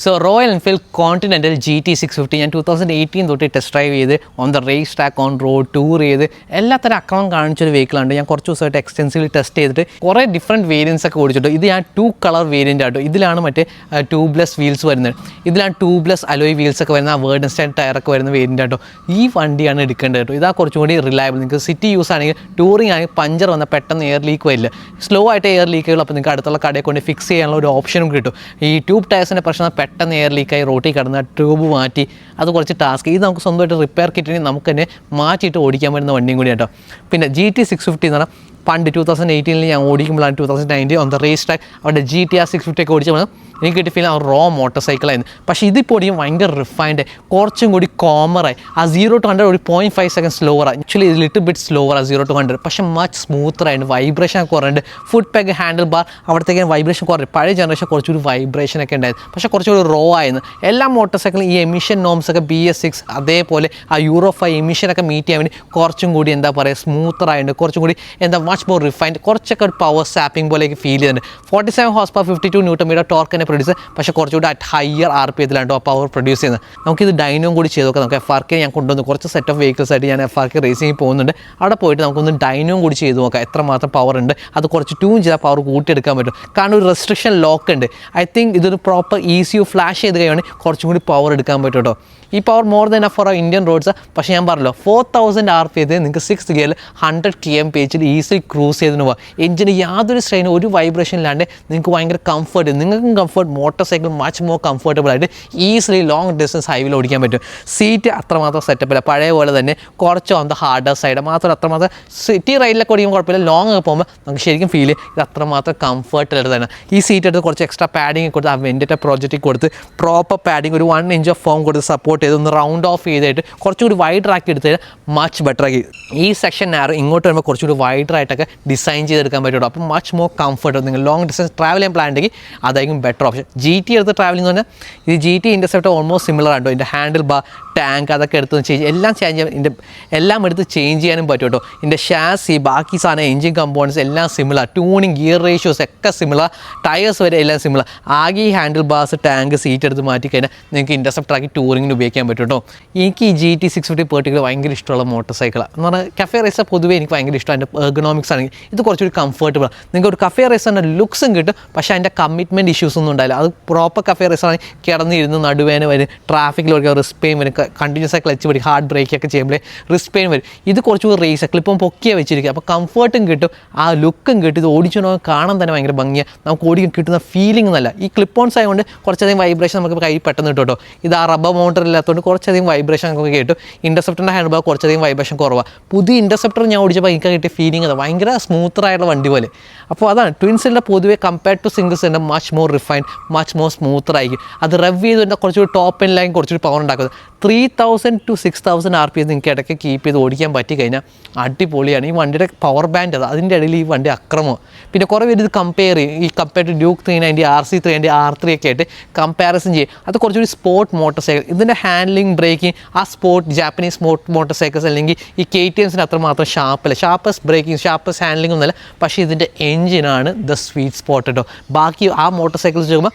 So Royal Enfield Continental G T six fifty ഞാൻ ടൂ തൗസൻഡ് എയ്റ്റീൻ തൊട്ട് ടെസ്റ്റ് ഡ്രൈവ് ചെയ്ത് on the race track on road tour ചെയ്ത് എല്ലാത്തരം അക്രമം കാണിച്ചൊരു വെഹിക്കിളുണ്ട് ഞാൻ കുറച്ച് ദിവസമായിട്ട് എക്സ്റ്റെൻസീവ്ലി ടെസ്റ്റ് ചെയ്തിട്ട് കുറേ ഡിഫറെന്റ് വേരിയൻസ് ഒക്കെ ഓടിച്ചിട്ടുണ്ട്. ഇത് ഞാൻ ടു കളർ വേരിയന്റ് ആട്ടോ. ഇതിലാണ് മറ്റേ ട്യൂബ്ലെസ് വീൽസ് വരുന്നത്. ഇതിലാണ് ട്യൂബ്ലെസ് അലോയ് വീൽസ് ഒക്കെ വരുന്ന വേർഡ് സ്റ്റാൻഡ് ടയറൊക്കെ വരുന്ന വേരിയന്റ് ആട്ടോ. ഈ വണ്ടിയാണ് എടുക്കേണ്ടത് കേട്ടോ. ഇതാ കുറച്ചും കൂടി റിലയബിൾ നിങ്ങൾക്ക് സിറ്റി യൂസ് ആണെങ്കിൽ ടൂറിംഗ് ആണെങ്കിൽ പഞ്ചർ വന്ന പെട്ടെന്ന് എയർ ലീക്ക് വരില്ല. സ്ലോ ആയിട്ട് എയർ ലീക്കുകൾ അപ്പോൾ നിങ്ങൾക്ക് അടുത്തുള്ള കടയിൽ കൊണ്ട് ഫിക്സ് ചെയ്യാനുള്ള ഒരു ഓപ്ഷനും കിട്ടും. ഈ ട്യൂബ് ടയർസിന്റെ പ്രശ്നം പെട്ടെന്ന് എയർ ലീക്കായി റോട്ടിൽ കിടന്ന് ട്യൂബ് മാറ്റി. അത് കുറച്ച് ടാസ്ക് ഇത് നമുക്ക് സ്വന്തമായിട്ട് റിപ്പയർ കിറ്റിന് നമുക്ക് തന്നെ മാറ്റിയിട്ട് ഓടിക്കാൻ പറ്റുന്ന വണ്ടിയും കൂടി കേട്ടോ പിന്നെ ജി ടി സിക്സ് ഫിഫ്റ്റി എന്ന് പറഞ്ഞാൽ പണ്ട് ടൂ തൗസൻഡ് എയ്റ്റീനിൽ ഞാൻ ഓടിക്കുമ്പോഴാണ് two thousand nineteen on the race track അവിടെ G T R six fifty ഒക്കെ ഓടിച്ചപ്പോൾ എനിക്ക് കിട്ടിയ ഫീൽ ആ റോ മോട്ടോർ സൈക്കിളായിരുന്നു പക്ഷേ ഇതിപ്പോൾ ഓടിക്കും ഭയങ്കര റിഫൈൻഡ് കുറച്ചും കൂടി കോമറായി ആ സീറോ ടു ഹൺഡ്രഡ് ഒരു പോയിന്റ് ഫൈവ് സെക്കൻഡ് സ്ലോവറാണ് ആക്ച്വലി ഇത് ലിറ്റിൽ ബിറ്റ് സ്ലോവറാണ് സീറോ ടു ഹൺഡ്രഡ് പക്ഷേ മച്ച് സ്മൂത്തറായിട്ട് വൈബ്രേഷൻ കുറഞ്ഞിട്ട് ഫുഡ് പാക്ക് ഹാൻഡിൽ ബാർ അവിടത്തേക്ക് വൈബ്രേഷൻ കുറഞ്ഞു പഴയ ജനറേഷൻ കുറച്ചൊരു വൈബ്രേഷൻ ഒക്കെ ഉണ്ടായിരുന്നു. പക്ഷേ കുറച്ചുകൂടി റോ ആയിരുന്നു. എല്ലാ മോട്ടോർ സൈക്കിളും ഈ എമിഷൻ നോംസ് ഒക്കെ ബി എസ് സിക്സ് അതേപോലെ ആ യൂറോ ഫൈവ് എമിഷൻ ഒക്കെ മീറ്റ് ചെയ്യാൻ വേണ്ടി കുറച്ചും കൂടി എന്താ പറയുക സ്മൂത്തറായിട്ടുണ്ട് കുറച്ചും കൂടി എന്താ മച്ച് മോർ റിഫൈൻഡ് കുറച്ചൊക്കെ ഒരു പവർ സാപ്പിംഗ് പോലെയൊക്കെ ഫീൽ ചെയ്യുന്നുണ്ട്. Forty seven horsepower fifty two newton metre torque തന്നെ പ്രൊഡ്യൂസ് പക്ഷേ കുറച്ചുകൂടി അറ്റ് ഹയർ ആർ പി എത്തിലാണ് ആ പവർ പ്രൊഡ്യൂസ് ചെയ്യുന്നത്. നമുക്കിത് ഡൈനോം കൂടി ചെയ്ത് നോക്കാം നമുക്ക് എഫ് ആർ കെ ഞാൻ കൊണ്ടുവന്നു. കുറച്ച് സെറ്റ് ഓഫ് വെഹിക്കിൾസ് ആയിട്ട് ഞാൻ എഫ് ആർ കെ റേസിംഗ് പോകുന്നുണ്ട്. അവിടെ പോയിട്ട് നമുക്കൊന്ന് ഡൈനോം കൂടി ചെയ്ത് നോക്കാം. എത്ര മാത്രം പവർ ഉണ്ട്. അത് കുറച്ച് ട്യൂൺ ചെയ്താൽ പവർ കൂട്ടിയെടുക്കാൻ പറ്റും. കാരണം ഒരു റെസ്ട്രിക്ഷൻ ലോക്ക് ഉണ്ട്. ഐ തിങ്ക് ഇതൊരു പ്രോപ്പർ ഈസി ഫ്ലാഷ് ചെയ്ത് കഴിയുകയാണെങ്കിൽ കുറച്ചും കൂടി പവർ എടുക്കാൻ പറ്റും കേട്ടോ. ഈ power more than for Indian roads പക്ഷേ ഞാൻ പറഞ്ഞല്ലോ ഫോർ തൗസൻഡ് ആർ പി നിങ്ങൾക്ക് സിക്സ് ഗിയറിൽ ഹൺഡ്രഡ് കെ എം പേജിൽ ഈസിലി ക്രൂസ് ചെയ്തിന് പോകാം എഞ്ചിന് യാതൊരു സ്ട്രെയിനും ഒരു വൈബ്രേഷൻ ഇല്ലാണ്ട് നിങ്ങൾക്ക് ഭയങ്കര കംഫർട്ട് നിങ്ങൾക്കും comfort motorcycle much more comfortable ആയിട്ട് ഈസിലി ലോങ് ഡിസ്റ്റൻസ് ഹൈവിൽ ഓടിക്കാൻ പറ്റും. സീറ്റ് അത്രമാത്രം സെറ്റപ്പില്ല പഴയ പോലെ തന്നെ കുറച്ച് ഓൺ ദ ഹാർഡർ സൈഡ് മാത്രം അത്രമാത്രം സിറ്റി റൈഡിലൊക്കെ ഓടിക്കുമ്പോൾ കുഴപ്പമില്ല. ലോങ് ഒക്കെ പോകുമ്പോൾ നമുക്ക് ശരിക്കും ഫീൽ ഇത് അത്രമാത്രം കംഫർട്ട് തന്നെ ഈ സീറ്റ് എടുത്ത് കുറച്ച് എക്സ്ട്രാ പാഡിങ് കൊടുത്ത് ആ വെന്റിന്റെ പ്രോജക്റ്റിൽ കൊടുത്ത് പ്രോപ്പർ പാഡിങ് ഒരു വൺ ഇഞ്ച് ഓഫ് ഫോം കൊടുത്ത് സപ്പോർട്ട് ചെയ്ത് ഒന്ന് റൗണ്ട് ഓഫ് ചെയ്തിട്ട് കുറച്ചുകൂടി വൈഡർ ആക്കി എടുത്ത് മച്ച് ബെറ്റർ ആക്കി. ഈ സെക്ഷൻ നാരോ ഇങ്ങോട്ട് വരുമ്പോൾ കുറച്ചുകൂടി വൈഡർ ആയിട്ടൊക്കെ ഡിസൈൻ ചെയ്തെടുക്കാൻ പറ്റുള്ളൂ. അപ്പോൾ മച്ച് മോർ കംഫർട്ട് നിങ്ങൾ ലോങ് ഡിസ്റ്റൻസ് ട്രാവൽ ചെയ്യാൻ പ്ലാൻ ഉണ്ടെങ്കിൽ അതായിരിക്കും ബെറ്റർ ഓപ്ഷൻ ജി ടി എടുത്ത് ട്രാവലിംഗ് എന്ന് പറഞ്ഞാൽ ഇത് G T Intercept almost similar ആണ് ഇതിന്റെ ഹാൻഡിൽ ബാർ ടാങ്ക് അതൊക്കെ എടുത്ത് ചേഞ്ച് എല്ലാം ചേഞ്ച് ചെയ്യാൻ ഇതിന്റെ എല്ലാം എടുത്ത് ചേഞ്ച് ചെയ്യാനും പറ്റും കേട്ടോ. ഇതിന്റെ ഷാസി ബാക്കി സാധനം എഞ്ചിൻ കമ്പോണൻസ് എല്ലാം സിമിലർ ട്യൂണിങ് ഗിയർ റേഷ്യോസ് ഒക്കെ സിമിലർ ടയേഴ്സ് വരെ എല്ലാം സിമിലർ ആകെ ഈ ഹാൻഡിൽ ബാർസ് ടാങ്ക് സീറ്റ് എടുത്ത് മാറ്റി കഴിഞ്ഞാൽ നിങ്ങൾക്ക് ഇന്റർസെപ്റ്റർ ആക്കി ടൂറിങ്ങിന് ഉപയോഗിക്കാൻ പറ്റും കേട്ടോ. എനിക്ക് ഈ G T six fifty particular ഭയങ്കര ഇഷ്ടമുള്ള മോട്ടോർ സൈക്കിളാണ് എന്ന് പറഞ്ഞാൽ കഫേ റേസർ പൊതുവേ എനിക്ക് ഭയങ്കര ഇഷ്ടമാണ് അതിന്റെ എർഗണോമിക്സ് ആണെങ്കിൽ ഇത് കുറച്ചുകൂടി കംഫർട്ടബിൾ നിങ്ങൾക്ക് ഒരു കഫേ റേസറിന്റെ ലുക്സും കിട്ടും. പക്ഷേ അതിന്റെ കമ്മിറ്റ്മെന്റ് ഇഷ്യൂസ് ഒന്നും ഉണ്ടായില്ല അത് പ്രോപ്പർ കഫേ റേസർ ആണെങ്കിൽ കിടന്നിരുന്ന് നടുവേന വരും. ട്രാഫിക്കിൽ ഓടിക്കുക റിസ്ക് പെയിൻ വരും. കണ്ടിന്യൂസ് ആയി ക്ലച്ച് പിടിക്കും ഹാർഡ് ബ്രേക്ക് ഒക്കെ ചെയ്യുമ്പോൾ റിസ്ക് പെയിൻ വരും. ഇത് കുറച്ചുകൂടി റേസ് ക്ലിപ്പം പൊക്കിയാ വെച്ചിരിക്കുക അപ്പോൾ കംഫർട്ടും കിട്ടും ആ ലുക്കും കിട്ടും. ഇത് ഓടിച്ചു നോക്കാൻ കാണാൻ തന്നെ ഭയങ്കര ഭംഗിയാണ് നമുക്ക് ഓടിക്കാൻ കിട്ടുന്ന ഫീലിംഗ് നല്ല ഈ ക്ലിപ്പ് ഓൺസ് ആയതുകൊണ്ട് കുറച്ചധികം വൈബ്രേഷൻ നമുക്ക് കൈ പെട്ടെന്ന് കിട്ടും കേട്ടോ. ഇത് ആ റബ്ബർ മോട്ടർ ഇല്ലാത്തതുകൊണ്ട് കുറച്ചധികം വൈബ്രേഷൻ നമുക്ക് കിട്ടും. ഇന്റർസെപ്റ്ററിന്റെ ഹാൻഡ് ബാഗ് കുറച്ചധികം വൈബ്രേഷൻ കുറവാണ് പുതിയ ഇന്റർസെപ്റ്റർ ഞാൻ ഓടിച്ചപ്പോൾ എനിക്ക് കിട്ടിയ ഫീലിംഗ് അത്. ഭയങ്കര സ്മൂത്തർ ആയിട്ടുള്ള വണ്ടി പോലെ. അപ്പോൾ അതാണ്. ട്വിൻസിന്റെ പൊതുവെ compared to സിംഗിൾസിന്റെ much more refined much more smoother ആയിരിക്കും. അത് റവ് ചെയ്തുകൊണ്ട് കുറച്ചുകൂടി ടോപ്പ് എൻ ലൈൻ കുറച്ചുകൂടി പവർ ഉണ്ടാക്കുന്നത്. Three thousand to six thousand R P S നിങ്ങൾക്ക് ഇടയ്ക്ക് കീപ്പ് ചെയ്ത് ഓടിക്കാൻ പറ്റി കഴിഞ്ഞാൽ അടിപൊളിയാണ്. ഈ വണ്ടിയുടെ പവർ ബാൻഡ് അത് അതിന്റെ ഇടയിൽ ഈ വണ്ടി അക്രമം. പിന്നെ കുറേ പേര് ഇത് കമ്പയർ ചെയ്യും. ഈ compare to Duke three ninety R C three ninety R three ഒക്കെ ആയിട്ട് കമ്പാരിസൺ ചെയ്യും. അത് കുറച്ചുകൂടി സ്പോർട്ട് മോട്ടോർ സൈക്കിൾ ഇതിന്റെ ഹാൻഡ്ലിംഗ് ബ്രേക്കിംഗ് ആ sport Japanese sport motor cycles അല്ലെങ്കിൽ ഈ കെ ടി എംസിന് അത്രമാത്രം ഷാർപ്പല്ല ഷാർപ്പസ്റ്റ് ബ്രേക്കിംഗ് ഷാർപ്പസ്റ്റ് ഹാൻഡ്ലിംഗ് ഒന്നുമല്ല. പക്ഷേ ഇതിന്റെ എഞ്ചിനാണ് ദ സ്വീറ്റ് സ്പോട്ട് കേട്ടോ ബാക്കി ആ മോട്ടോർ സൈക്കിൾസ് ആ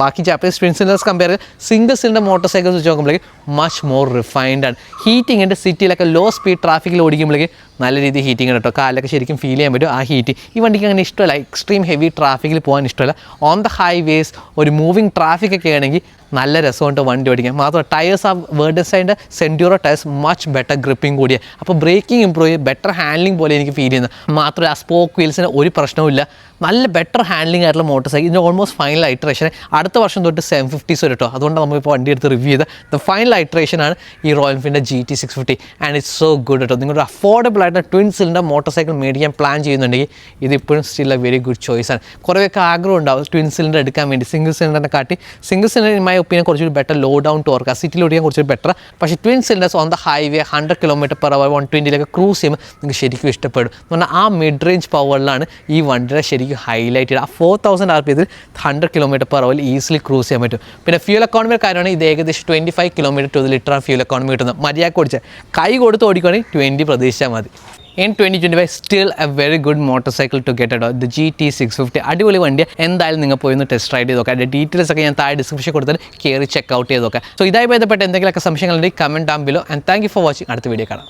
ബാക്കി Japanese twin cylinders compare single cylinder motorcycles വെച്ച് നോക്കുമ്പോഴേക്കും മച്ച് മോർ റിഫൈൻഡ് ആണ്. ഹീറ്റിങ്ങിന്റെ സിറ്റിയിലൊക്കെ ലോ സ്പീഡ് ട്രാഫിക്കിൽ ഓടിക്കുമ്പോഴേക്ക് നല്ല രീതിയിൽ ഹീറ്റിംഗ് കേട്ടോ കാലൊക്കെ ശരിക്കും ഫീൽ ചെയ്യാൻ പറ്റും ആ ഹീറ്റ് ഈ വണ്ടിക്ക് അങ്ങനെ ഇഷ്ടമല്ല. എക്സ്ട്രീം ഹെവി ട്രാഫിക്കിൽ പോകാൻ ഇഷ്ടമല്ല. ഓൺ ദ ഹൈവേസ് ഒരു മൂവിങ് ട്രാഫിക് ഒക്കെ ആണെങ്കിൽ നല്ല രസമുണ്ട് വണ്ടി ഓടിക്കാൻ. മാത്രമല്ല ടയേഴ്സ് ആ വേർഡ് സൈഡിന്റെ സെൻഡ്യൂറോ ടയേഴ്സ് മച്ച് ബെറ്റർ ഗ്രിപ്പിംഗ് കൂടിയ. അപ്പോൾ ബ്രേക്കിംഗ് ഇമ്പ്രൂവ് ചെയ്യും ബെറ്റർ ഹാൻഡ്ലിംഗ് പോലെ എനിക്ക് ഫീൽ ചെയ്യുന്നത് മാത്രമല്ല ആ സ്പോക്ക് വീൽസിന് ഒരു പ്രശ്നവുമില്ല. നല്ല ബെറ്റർ ഹാൻഡ്ലിംഗ് ആയിട്ടുള്ള മോട്ടോർ സൈക്കിൾ ഇതിന്റെ ഓൾമോസ്റ്റ് ഫൈനൽ ഐട്രേഷൻ അടുത്ത വർഷം തൊട്ട് സെവൻ ഫിഫ്റ്റീസ് വരും കേട്ടോ അതുകൊണ്ട് നമ്മളിപ്പോൾ വണ്ടി എടുത്ത് റിവ്യൂ ചെയ്ത ദ ഫൈനൽ ഐട്രേഷൻ ആണ് ഈ Royal ഫിന്റെ G T six fifty and it's so good കേട്ടോ നിങ്ങളുടെ അഫോർഡബിൾ ആയിട്ട് ട്വിൻ സിലിണ്ടർ മോട്ടോർ സൈക്കിൾ മേടിക്കാൻ പ്ലാൻ ചെയ്യുന്നുണ്ടെങ്കിൽ ഇപ്പോഴും still a very good choice ആണ്. കുറേയൊക്കെ ആഗ്രഹം ഉണ്ടാവും ട്വിൻ സിലിണ്ടർ എടുക്കാൻ വേണ്ടി. സിംഗിൾ സിലിണ്ടറിനെ കാട്ടി. സിംഗിൾ സിലിണ്ടർ ഇൻ മൈ കുറച്ചുകൂടി ബെറ്റർ ലോ ഡൗൺ ടോർക്ക് സിറ്റിയിൽ ഓടിക്കാൻ കുറച്ചുകൂടി ബെറ്റർ പക്ഷേ twin cylinders on the highway hundred kilometre per hour one ട്വന്റിയിലൊക്കെ cruise ചെയ്യുമ്പോൾ നിങ്ങൾക്ക് ശരിക്കും ഇഷ്ടപ്പെടും. എന്ന് പറഞ്ഞാൽ ആ മിഡ് റേഞ്ച് പവറിലാണ് ഈ വണ്ടിയുടെ ശരിക്കും ഹൈലൈറ്റ് ചെയ്ത് ആ ഫോർ തൗസൻഡ് ആർ പി ഇതിൽ ഹൺഡ്രഡ് കിലോമീറ്റർ പെർ അവറിൽ ഈസിലി ക്രൂസ് ചെയ്യാൻ പറ്റും. പിന്നെ ഫ്യൂൽ എക്കോണമി കാര്യമാണ് ഇത് ഏകദേശം twenty five kilometre to litre fuel economy കിട്ടുന്നത്. മര്യാദ ഓടിച്ച് കൈ കൊടുത്ത് ഓടിക്കുകയാണെങ്കിൽ ട്വന്റി പ്രതീക്ഷിച്ചാൽ മതി. In twenty twenty five still a very good motorcycle to get into the G T six fifty അടിപൊളി വണ്ടി എന്തായാലും നിങ്ങൾ പോയി ഒന്ന് ടെസ്റ്റ് റൈഡ് ചെയ്ത് നോക്കാം. അതിന്റെ ഡീറ്റെയിൽസ് ഒക്കെ ഞാൻ താഴെ ഡിസ്ക്രിപ്ഷൻ കൊടുത്താൽ കയറി ചെക്ക് ഔട്ട് ചെയ്ത് നോക്കാം. സോ ഇതായി ബന്ധപ്പെട്ട് എന്തെങ്കിലുമൊക്കെ സംശയങ്ങളുണ്ടെങ്കിൽ comment below and thank you for watching അടുത്ത വീഡിയോ കാണാം.